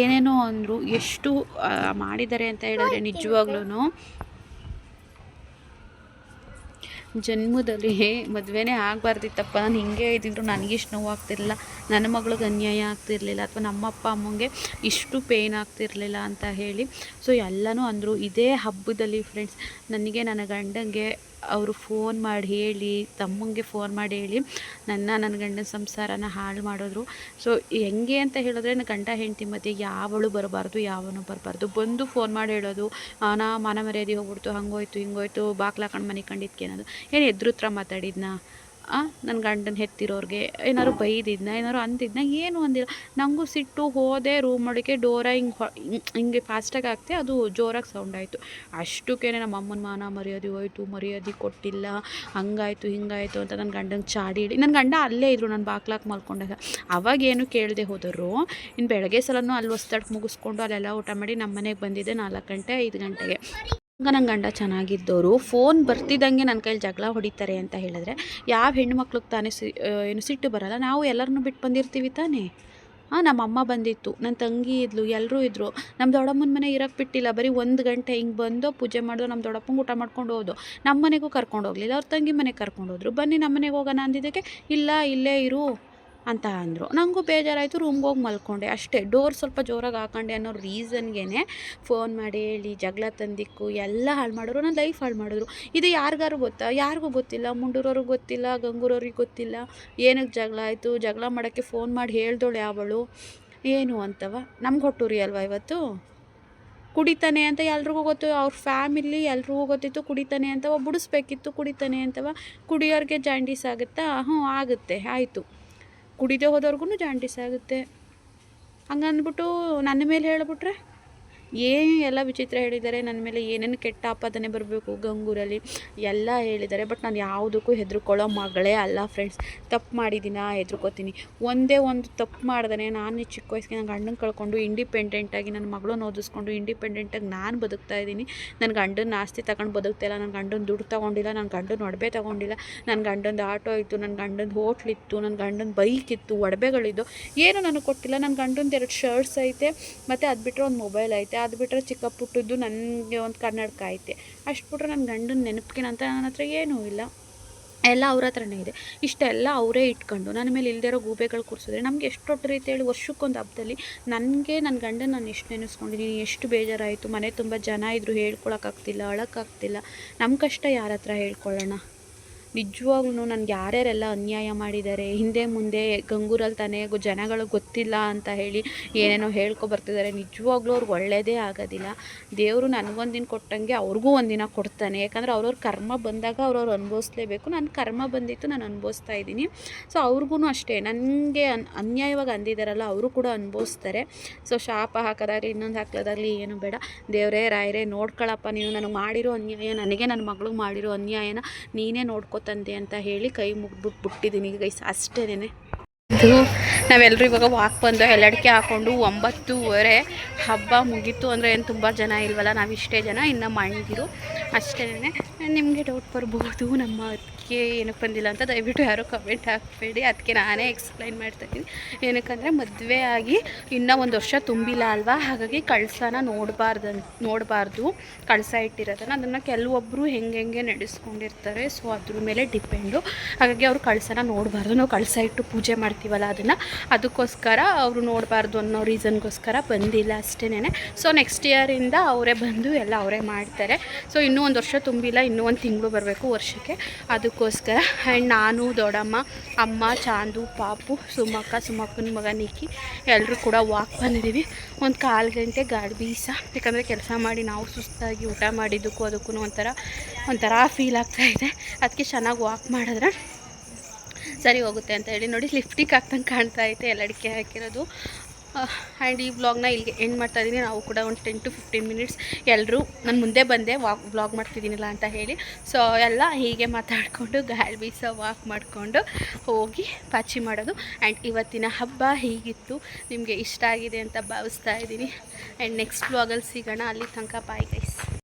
ಏನೇನೋ ಅಂದರು. ಎಷ್ಟು ಮಾಡಿದ್ದಾರೆ ಅಂತ ಹೇಳಿದ್ರೆ ನಿಜವಾಗ್ಲೂ ಜನ್ಮದಲ್ಲಿ ಮದುವೆನೇ ಆಗಬಾರ್ದಿತ್ತಪ್ಪ. ನಾನು ಹಿಂಗೆ ಇದ್ದಿದ್ರು ನನಗಿಷ್ಟು ನೋವು ಆಗ್ತಿರಲಿಲ್ಲ. ನನ್ನ ಮಗಳಿಗೆ ಅನ್ಯಾಯ ಆಗ್ತಿರಲಿಲ್ಲ ಅಥವಾ ನಮ್ಮ ಅಪ್ಪ ಅಮ್ಮಂಗೆ ಇಷ್ಟು ಪೇಯ್ನ್ ಆಗ್ತಿರಲಿಲ್ಲ ಅಂತ ಹೇಳಿ. ಸೊ ಎಲ್ಲನೂ ಅಂದರು. ಇದೇ ಹಬ್ಬದಲ್ಲಿ ಫ್ರೆಂಡ್ಸ್ ನನಗೆ ನನ್ನ ಗಂಡಂಗೆ ಅವರು ಫೋನ್ ಮಾಡಿ ಹೇಳಿ, ತಮ್ಮಂಗೆ ಫೋನ್ ಮಾಡಿ ಹೇಳಿ ನನ್ನ ನನ್ನ ಗಂಡನ ಸಂಸಾರನ ಹಾಳು ಮಾಡಿದ್ರು. ಸೊ ಹೆಂಗೆ ಅಂತ ಹೇಳಿದ್ರೆ ನನ್ನ ಗಂಡ ಹೆಂಡತಿ ಮಧ್ಯೆ ಯಾವಳು ಬರಬಾರ್ದು, ಯಾವನು ಬರಬಾರ್ದು. ಬಂದು ಫೋನ್ ಮಾಡಿ ಹೇಳೋದು ನಾ ಮನ ಮರ್ಯಾದೆ ಹೋಗ್ಬಿಡ್ತು, ಹಂಗೋಯ್ತು, ಹಿಂಗೋಯ್ತು ಬಾಕ್ಲಾಕೊಂಡು ಮನೆ ಕಂಡಿದ್ಕೆ ಅನ್ನೋದು. ಏನು ಎದುರುತ್ರ ಮಾತಾಡಿದ್ನಾ? ನನ್ನ ಗಂಡನ ಹೆತ್ತಿರೋರಿಗೆ ಏನಾದ್ರು ಬೈದಿದ್ನ ಏನಾದ್ರು ಅಂದಿದ್ನ, ಏನು ಅಂದಿಲ್ಲ. ನನಗೂ ಸಿಟ್ಟು ಹೋದೆ ರೂಮ್ ಒಳಗೆ ಡೋರ ಹಿಂಗೆ ಹಿಂಗೆ ಫಾಸ್ಟಾಗಿ ಹಾಕ್ತೆ, ಅದು ಜೋರಾಗಿ ಸೌಂಡ್ ಆಯಿತು. ಅಷ್ಟಕ್ಕೇ ನಮ್ಮ ಅಮ್ಮನ ಮಾನ ಮರ್ಯಾದೆ ಹೋಯ್ತು, ಮರ್ಯಾದೆ ಕೊಟ್ಟಿಲ್ಲ, ಹಂಗಾಯ್ತು, ಹಿಂಗಾಯ್ತು ಅಂತ ನನ್ನ ಗಂಡನ ಚಾಡಿ ಹೇಳಿ ನನ್ನ ಗಂಡ ಅಲ್ಲೇ ಇದ್ರು, ನಾನು ಬಾಕ್ಲಾಕ್ ಮಲ್ಕೊಂಡಾಗ. ಅವಾಗೇನು ಕೇಳದೆ ಹೋದರು ಇನ್ನು ಬೆಳಗ್ಗೆ ಸಲನೂ ಅಲ್ಲಿ ಹೊಸ್ದಾಡ್ಕೆ ಮುಗಿಸ್ಕೊಂಡು ಅಲ್ಲೆಲ್ಲ ಊಟ ಮಾಡಿ ನಮ್ಮ ಮನೆಗೆ ಬಂದಿದ್ದೆ ನಾಲ್ಕು ಗಂಟೆ, ಐದು ಗಂಟೆಗೆ. ನನ್ನ ಗಂಡ ಚೆನ್ನಾಗಿದ್ದವರು ಫೋನ್ ಬರ್ತಿದ್ದಂಗೆ ನನ್ನ ಕೈಲಿ ಜಗಳ ಹೊಡಿತಾರೆ ಅಂತ ಹೇಳಿದ್ರೆ, ಯಾವ ಹೆಣ್ಮಕ್ಳಿಗೆ ತಾನೇ ಸಿ ಏನು ಸಿಟ್ಟು ಬರಲ್ಲ, ನಾವು ಎಲ್ಲರನ್ನೂ ಬಿಟ್ಟು ಬಂದಿರ್ತೀವಿ ತಾನೇ? ಹಾಂ ನಮ್ಮ ಅಮ್ಮ ಬಂದಿತ್ತು ನನ್ನ ತಂಗಿ ಇದ್ಲು ಎಲ್ಲರೂ ಇದ್ದರು ನಮ್ಮ ದೊಡ್ಡಮ್ಮನ ಮನೆ ಇರೋಕ್ಕೆ ಬಿಟ್ಟಿಲ್ಲ, ಬರೀ ಒಂದು ಗಂಟೆ ಹಿಂಗೆ ಬಂದು ಪೂಜೆ ಮಾಡಿದ್ರು ನಮ್ಮ ದೊಡ್ಡಪ್ಪಂಗೆ ಊಟ ಮಾಡ್ಕೊಂಡು ಹೋದು ನಮ್ಮ ಮನೆಗೂ ಕರ್ಕೊಂಡು ಹೋಗಲಿಲ್ಲ, ಅವ್ರ ತಂಗಿ ಮನೆಗೆ ಕರ್ಕೊಂಡು ಹೋದ್ರು. ಬನ್ನಿ ನಮ್ಮ ಮನೆಗೆ ಹೋಗೋಣ ಅಂದಿದ್ದಕ್ಕೆ, ಇಲ್ಲ, ಇಲ್ಲೇ ಇರು. ಅಂತ ಅಂದರು. ನನಗೂ ಬೇಜಾರಾಯಿತು ರೂಮ್ಗೆ ಹೋಗಿ ಮಲ್ಕೊಂಡೆ. ಅಷ್ಟೇ ಡೋರ್ ಸ್ವಲ್ಪ ಜೋರಾಗಿ ಹಾಕೊಂಡೆ ಅನ್ನೋ ರೀಸನ್ಗೇ ಫೋನ್ ಮಾಡಿ ಹೇಳಿ, ಜಗಳ ತಂದಿಕ್ಕು, ಎಲ್ಲ ಹಾಳು ಮಾಡಿದ್ರು. ನನ್ನ ಲೈಫ್ ಹಾಳು ಮಾಡಿದ್ರು. ಇದು ಯಾರಿಗಾರು ಗೊತ್ತಾ? ಯಾರಿಗೂ ಗೊತ್ತಿಲ್ಲ. ಮುಂಡೂರವ್ರಿಗೆ ಗೊತ್ತಿಲ್ಲ, ಗಂಗೂರವ್ರಿಗೆ ಗೊತ್ತಿಲ್ಲ. ಏನಕ್ಕೆ ಜಗಳ ಆಯಿತು? ಜಗಳ ಮಾಡೋಕ್ಕೆ ಫೋನ್ ಮಾಡಿ ಹೇಳ್ದೋಳೆ ಅವಳು. ಏನು ಅಂತವ? ನಮ್ಗೆ ಹೊಟ್ಟೂರಿ ಅಲ್ವಾ ಇವತ್ತು? ಕುಡಿತಾನೆ ಅಂತ ಎಲ್ರಿಗೂ ಗೊತ್ತು. ಅವ್ರ ಫ್ಯಾಮಿಲಿ ಎಲ್ರಿಗೂ ಗೊತ್ತಿತ್ತು, ಕುಡಿತಾನೆ ಅಂತವ. ಬಿಡಿಸ್ಬೇಕಿತ್ತು, ಕುಡಿತಾನೆ ಅಂತವ. ಕುಡಿಯೋರಿಗೆ ಜಾಂಡೀಸ್ ಆಗುತ್ತಾ? ಹ್ಞೂ ಆಗುತ್ತೆ. ಆಯಿತು. ಕುಡಿದೇ ಹೋದವ್ರಿಗೂ ಜಾಂಡೀಸ್ ಆಗುತ್ತೆ. ಹಂಗಂದ್ಬಿಟ್ಟು ನನ್ನ ಮೇಲೆ ಹೇಳ್ಬಿಟ್ರೆ ಏನು ಎಲ್ಲ ವಿಚಿತ್ರ ಹೇಳಿದ್ದಾರೆ, ನನ್ನ ಮೇಲೆ ಏನೇನು ಕೆಟ್ಟ ಆಪಾದನೆ ಬರಬೇಕು ಗಂಗೂರಲ್ಲಿ ಎಲ್ಲ ಹೇಳಿದ್ದಾರೆ, ಬಟ್ ನಾನು ಯಾವುದಕ್ಕೂ ಹೆದರ್ಕೊಳ್ಳೋ ಮಗಳೇ ಅಲ್ಲ ಫ್ರೆಂಡ್ಸ್ ತಪ್ಪು ಮಾಡಿದ್ದೀನ? ಹೆದರ್ಕೋತೀನಿ. ಒಂದೇ ಒಂದು ತಪ್ಪು ಮಾಡ್ದೇ ನಾನು ಚಿಕ್ಕ ವಯಸ್ಸಿಗೆ ನನ್ನ ಗಂಡನ ಕಳ್ಕೊಂಡು ಇಂಡಿಪೆಂಡೆಂಟಾಗಿ ನನ್ನ ಮಗಳನ್ನ ಓದಿಸ್ಕೊಂಡು ಇಂಡಿಪೆಂಡೆಂಟಾಗಿ ನಾನು ಬದುಕ್ತಾ ಇದ್ದೀನಿ. ನನ್ನ ಗಂಡನ ಆಸ್ತಿ ತಗೊಂಡು ಬದುಕ್ತಾ ಇಲ್ಲ, ನನ್ನ ಗಂಡನ ದುಡ್ಡು ತೊಗೊಂಡಿಲ್ಲ, ನನ್ನ ಗಂಡನ ಒಡವೆ ತೊಗೊಂಡಿಲ್ಲ, ನನ್ನ ಗಂಡಂದು ಆಟೋ ಇತ್ತು, ನನ್ನ ಗಂಡಂದು ಹೋಟ್ಲಿತ್ತು ನನ್ನ ಗಂಡನ ಬೈಕ್ ಇತ್ತು ಒಡವೆಗಳಿದ್ದು ಏನು ನನಗೆ ಕೊಟ್ಟಿಲ್ಲ. ನನ್ನ ಗಂಡಂದು ಎರಡು ಶರ್ಟ್ಸ್ ಐತೆ, ಮತ್ತು ಅದು ಬಿಟ್ಟರೆ ಒಂದು ಮೊಬೈಲ್ ಐತೆ. ಅದು ಬಿಟ್ಟರೆ ಚಿಕ್ಕ ಪುಟ್ಟದ್ದು ನನಗೆ ಒಂದು ಕನ್ನಡಕ ಐತೆ. ಅಷ್ಟು ಬಿಟ್ಟರೆ ನನ್ನ ಗಂಡನ ನೆನಪಿನಂತ ನನ್ನ ಹತ್ರ ಏನೂ ಇಲ್ಲ. ಎಲ್ಲ ಅವ್ರ ಹತ್ರನೇ ಇದೆ. ಇಷ್ಟೆಲ್ಲ ಅವರೇ ಇಟ್ಕೊಂಡು ನನ್ನ ಮೇಲೆ ಇಲ್ಲದೇ ಇರೋ ಗೂಬೆಗಳು ಕೂರಿಸಿದ್ರೆ ನಮ್ಗೆ ಎಷ್ಟು ರೀತಿ ಹೇಳಿ ವರ್ಷಕ್ಕೊಂದು ಹಬ್ಬದಲ್ಲಿ ನನಗೆ ನನ್ನ ಗಂಡನ ನಾನು ಎಷ್ಟು ನೆನೆಸ್ಕೊಂಡಿದ್ದೀನಿ, ಎಷ್ಟು ಬೇಜಾರಾಯಿತು, ಮನೆ ತುಂಬ ಜನ ಇದ್ದರು ಹೇಳ್ಕೊಳಕ್ಕಾಗ್ತಿಲ್ಲ ಅಳಕ್ಕಾಗ್ತಿಲ್ಲ ನಮ್ಮ ಕಷ್ಟ ಯಾರ ಹತ್ರ ಹೇಳ್ಕೊಳ್ಳೋಣ? ನಿಜವಾಗ್ಲೂ ನನಗೆ ಯಾರ್ಯಾರೆಲ್ಲ ಅನ್ಯಾಯ ಮಾಡಿದ್ದಾರೆ, ಹಿಂದೆ ಮುಂದೆ ಗಂಗೂರಲ್ಲಿ ತಾನೇ ಜನಗಳು ಗೊತ್ತಿಲ್ಲ ಅಂತ ಹೇಳಿ ಏನೇನೋ ಹೇಳ್ಕೊ ಬರ್ತಿದ್ದಾರೆ. ನಿಜವಾಗ್ಲೂ ಅವ್ರಿಗೆ ಒಳ್ಳೆಯದೇ ಆಗೋದಿಲ್ಲ. ದೇವರು ನನಗೊಂದಿನ ಕೊಟ್ಟಂಗೆ ಅವ್ರಿಗೂ ಒಂದಿನ ಕೊಡ್ತಾನೆ. ಯಾಕಂದರೆ ಅವ್ರವ್ರ ಕರ್ಮ ಬಂದಾಗ ಅವ್ರವ್ರು ಅನುಭವಿಸ್ಲೇಬೇಕು. ನನ್ನ ಕರ್ಮ ಬಂದಿತ್ತು, ನಾನು ಅನುಭವಿಸ್ತಾ ಇದ್ದೀನಿ. ಸೊ ಅವ್ರಿಗೂ ಅಷ್ಟೇ. ನನಗೆ ಅನ್ ಅನ್ಯಾಯವಾಗಿ ಅಂದಿದ್ದಾರಲ್ಲ ಅವರು ಕೂಡ ಅನುಭವಿಸ್ತಾರೆ. ಸೊ ಶಾಪ ಹಾಕೋದಾಗಲಿ, ಇನ್ನೊಂದು ಹಾಕೋದಾಗಲಿ ಏನು ಬೇಡ. ದೇವರೇ, ರಾಯರೇ, ನೋಡ್ಕೊಳಪ್ಪ. ನೀನು ನನಗೆ ಮಾಡಿರೋ ಅನ್ಯಾಯ, ನನಗೆ ನನ್ನ ಮಗಳು ಮಾಡಿರೋ ಅನ್ಯಾಯನ ನೀನೇ ನೋಡ್ಕೊ ತಂದೆ ಅಂತ ಹೇಳಿ ಕೈ ಮುಗ್ಬಿಟ್ಟು ಬಿಟ್ಟಿದ್ದೀನಿ ಗೈಸ್, ಅಷ್ಟೇನೆ. ಇದು ನಾವೆಲ್ಲರೂ ಇವಾಗ ವಾಕ್ ಬಂದು ಎಲ್ಲಡಿಕೆ ಹಾಕ್ಕೊಂಡು ಒಂಬತ್ತೂವರೆ ಹಬ್ಬ ಮುಗೀತು ಅಂದರೆ ಏನು ತುಂಬ ಜನ ಇಲ್ವಲ್ಲ, ನಾವಿಷ್ಟೇ ಜನ, ಇನ್ನು ಮಣ್ಗಿರು ಅಷ್ಟೇನೆ. ನಿಮಗೆ ಡೌಟ್ ಬರ್ಬೋದು, ನಮ್ಮ ಅದಕ್ಕೆ ಏನಕ್ಕೆ ಬಂದಿಲ್ಲ ಅಂತ ದಯವಿಟ್ಟು ಯಾರೂ ಕಮೆಂಟ್ ಹಾಕಬೇಡಿ. ಅದಕ್ಕೆ ನಾನೇ ಎಕ್ಸ್ಪ್ಲೈನ್ ಮಾಡ್ತಾಯಿದ್ದೀನಿ ಏನಕ್ಕಂದರೆ ಮದುವೆ ಆಗಿ ಇನ್ನೂ ಒಂದು ವರ್ಷ ತುಂಬಿಲ್ಲ ಅಲ್ವಾ? ಹಾಗಾಗಿ ಕಳಸನ ನೋಡಬಾರ್ದು ನೋಡಬಾರ್ದು. ಕಳಸ ಇಟ್ಟಿರೋದನ್ನ. ಅದನ್ನು ಕೆಲವೊಬ್ಬರು ಹೆಂಗೆ ಹೆಂಗೆ ನಡೆಸ್ಕೊಂಡಿರ್ತಾರೆ. ಸೊ ಅದ್ರ ಮೇಲೆ ಡಿಪೆಂಡು ಹಾಗಾಗಿ ಅವರು ಕಳಸನ ನೋಡಬಾರ್ದು. ನಾವು ಕಳಸ ಇಟ್ಟು ಪೂಜೆ ಮಾಡ್ತೀವಲ್ಲ ಅದನ್ನು. ಅದಕ್ಕೋಸ್ಕರ ಅವರು ನೋಡಬಾರ್ದು ಅನ್ನೋ ರೀಸನ್ಗೋಸ್ಕರ ಬಂದಿಲ್ಲ ಅಷ್ಟೇನೆ ಸೊ ನೆಕ್ಸ್ಟ್ ಇಯರಿಂದ ಅವರೇ ಬಂದು ಎಲ್ಲ ಅವರೇ ಮಾಡ್ತಾರೆ. ಸೊ ಇನ್ನೂ ಒಂದು ವರ್ಷ ತುಂಬಿಲ್ಲ, ಇನ್ನೂ ಒಂದು ತಿಂಗಳು ಬರಬೇಕು ವರ್ಷಕ್ಕೆ. ಅದಕ್ಕೋಸ್ಕರ ಆ್ಯಂಡ್ ನಾನು, ದೊಡ್ಡಮ್ಮ, ಅಮ್ಮ, ಚಾಂದು, ಪಾಪು, ಸುಮಕ್ಕ, ಸುಮಕ್ಕನ ಮಗ ನಿಕ್ಕಿ ಎಲ್ಲರೂ ಕೂಡ ವಾಕ್ ಬಂದಿದ್ದೀವಿ. ಒಂದು ಕಾಲು ಗಂಟೆ ಗಾಡಿ ಬೀಸ. ಯಾಕಂದರೆ ಕೆಲಸ ಮಾಡಿ ನಾವು ಸುಸ್ತಾಗಿ ಊಟ ಮಾಡಿದ್ದಕ್ಕೂ ಅದಕ್ಕೂ ಒಂಥರ ಒಂಥರ ಫೀಲ್ ಆಗ್ತಾ ಇದೆ. ಅದಕ್ಕೆ ಚೆನ್ನಾಗಿ ವಾಕ್ ಮಾಡಿದ್ರೆ ಸರಿ ಹೋಗುತ್ತೆ ಅಂತ ಹೇಳಿ ನೋಡಿ ಲಿಫ್ಟಿಗೆ ಹಾಕ್ದಂಗೆ ಕಾಣ್ತಾ ಐತೆ ಎಲ್ಲಡಿಕೆ ಹಾಕಿರೋದು. ಆ್ಯಂಡ್ ಈ ವ್ಲಾಗ್ನ ಇಲ್ಲಿಗೆ ಎಂಡ್ ಮಾಡ್ತಾ ಇದ್ದೀನಿ. ನಾವು ಕೂಡ ಒಂದು ಟೆನ್ ಟು ಫಿಫ್ಟೀನ್ ಮಿನಿಟ್ಸ್ ಎಲ್ಲರೂ ನಾನು ಮುಂದೆ ಬಂದೆ ವಾಕ್, ವ್ಲಾಗ್ ಮಾಡ್ತಿದ್ದೀನಿಲ್ಲ ಅಂತ ಹೇಳಿ. ಸೊ ಎಲ್ಲ ಹೀಗೆ ಮಾತಾಡಿಕೊಂಡು, ಗಾಳಿ ಬೀಸ ವಾಕ್ ಮಾಡಿಕೊಂಡು ಹೋಗಿ ಪಾಚಿ ಮಾಡೋದು. ಆ್ಯಂಡ್ ಇವತ್ತಿನ ಹಬ್ಬ ಹೀಗಿತ್ತು. ನಿಮಗೆ ಇಷ್ಟ ಆಗಿದೆ ಅಂತ ಭಾವಿಸ್ತಾ ಇದ್ದೀನಿ. ಆ್ಯಂಡ್ ನೆಕ್ಸ್ಟ್ ವ್ಲಾಗಲ್ಲಿ ಸಿಗೋಣ. ಅಲ್ಲಿ ತನಕ ಬಾಯ್ ಗೈಸ್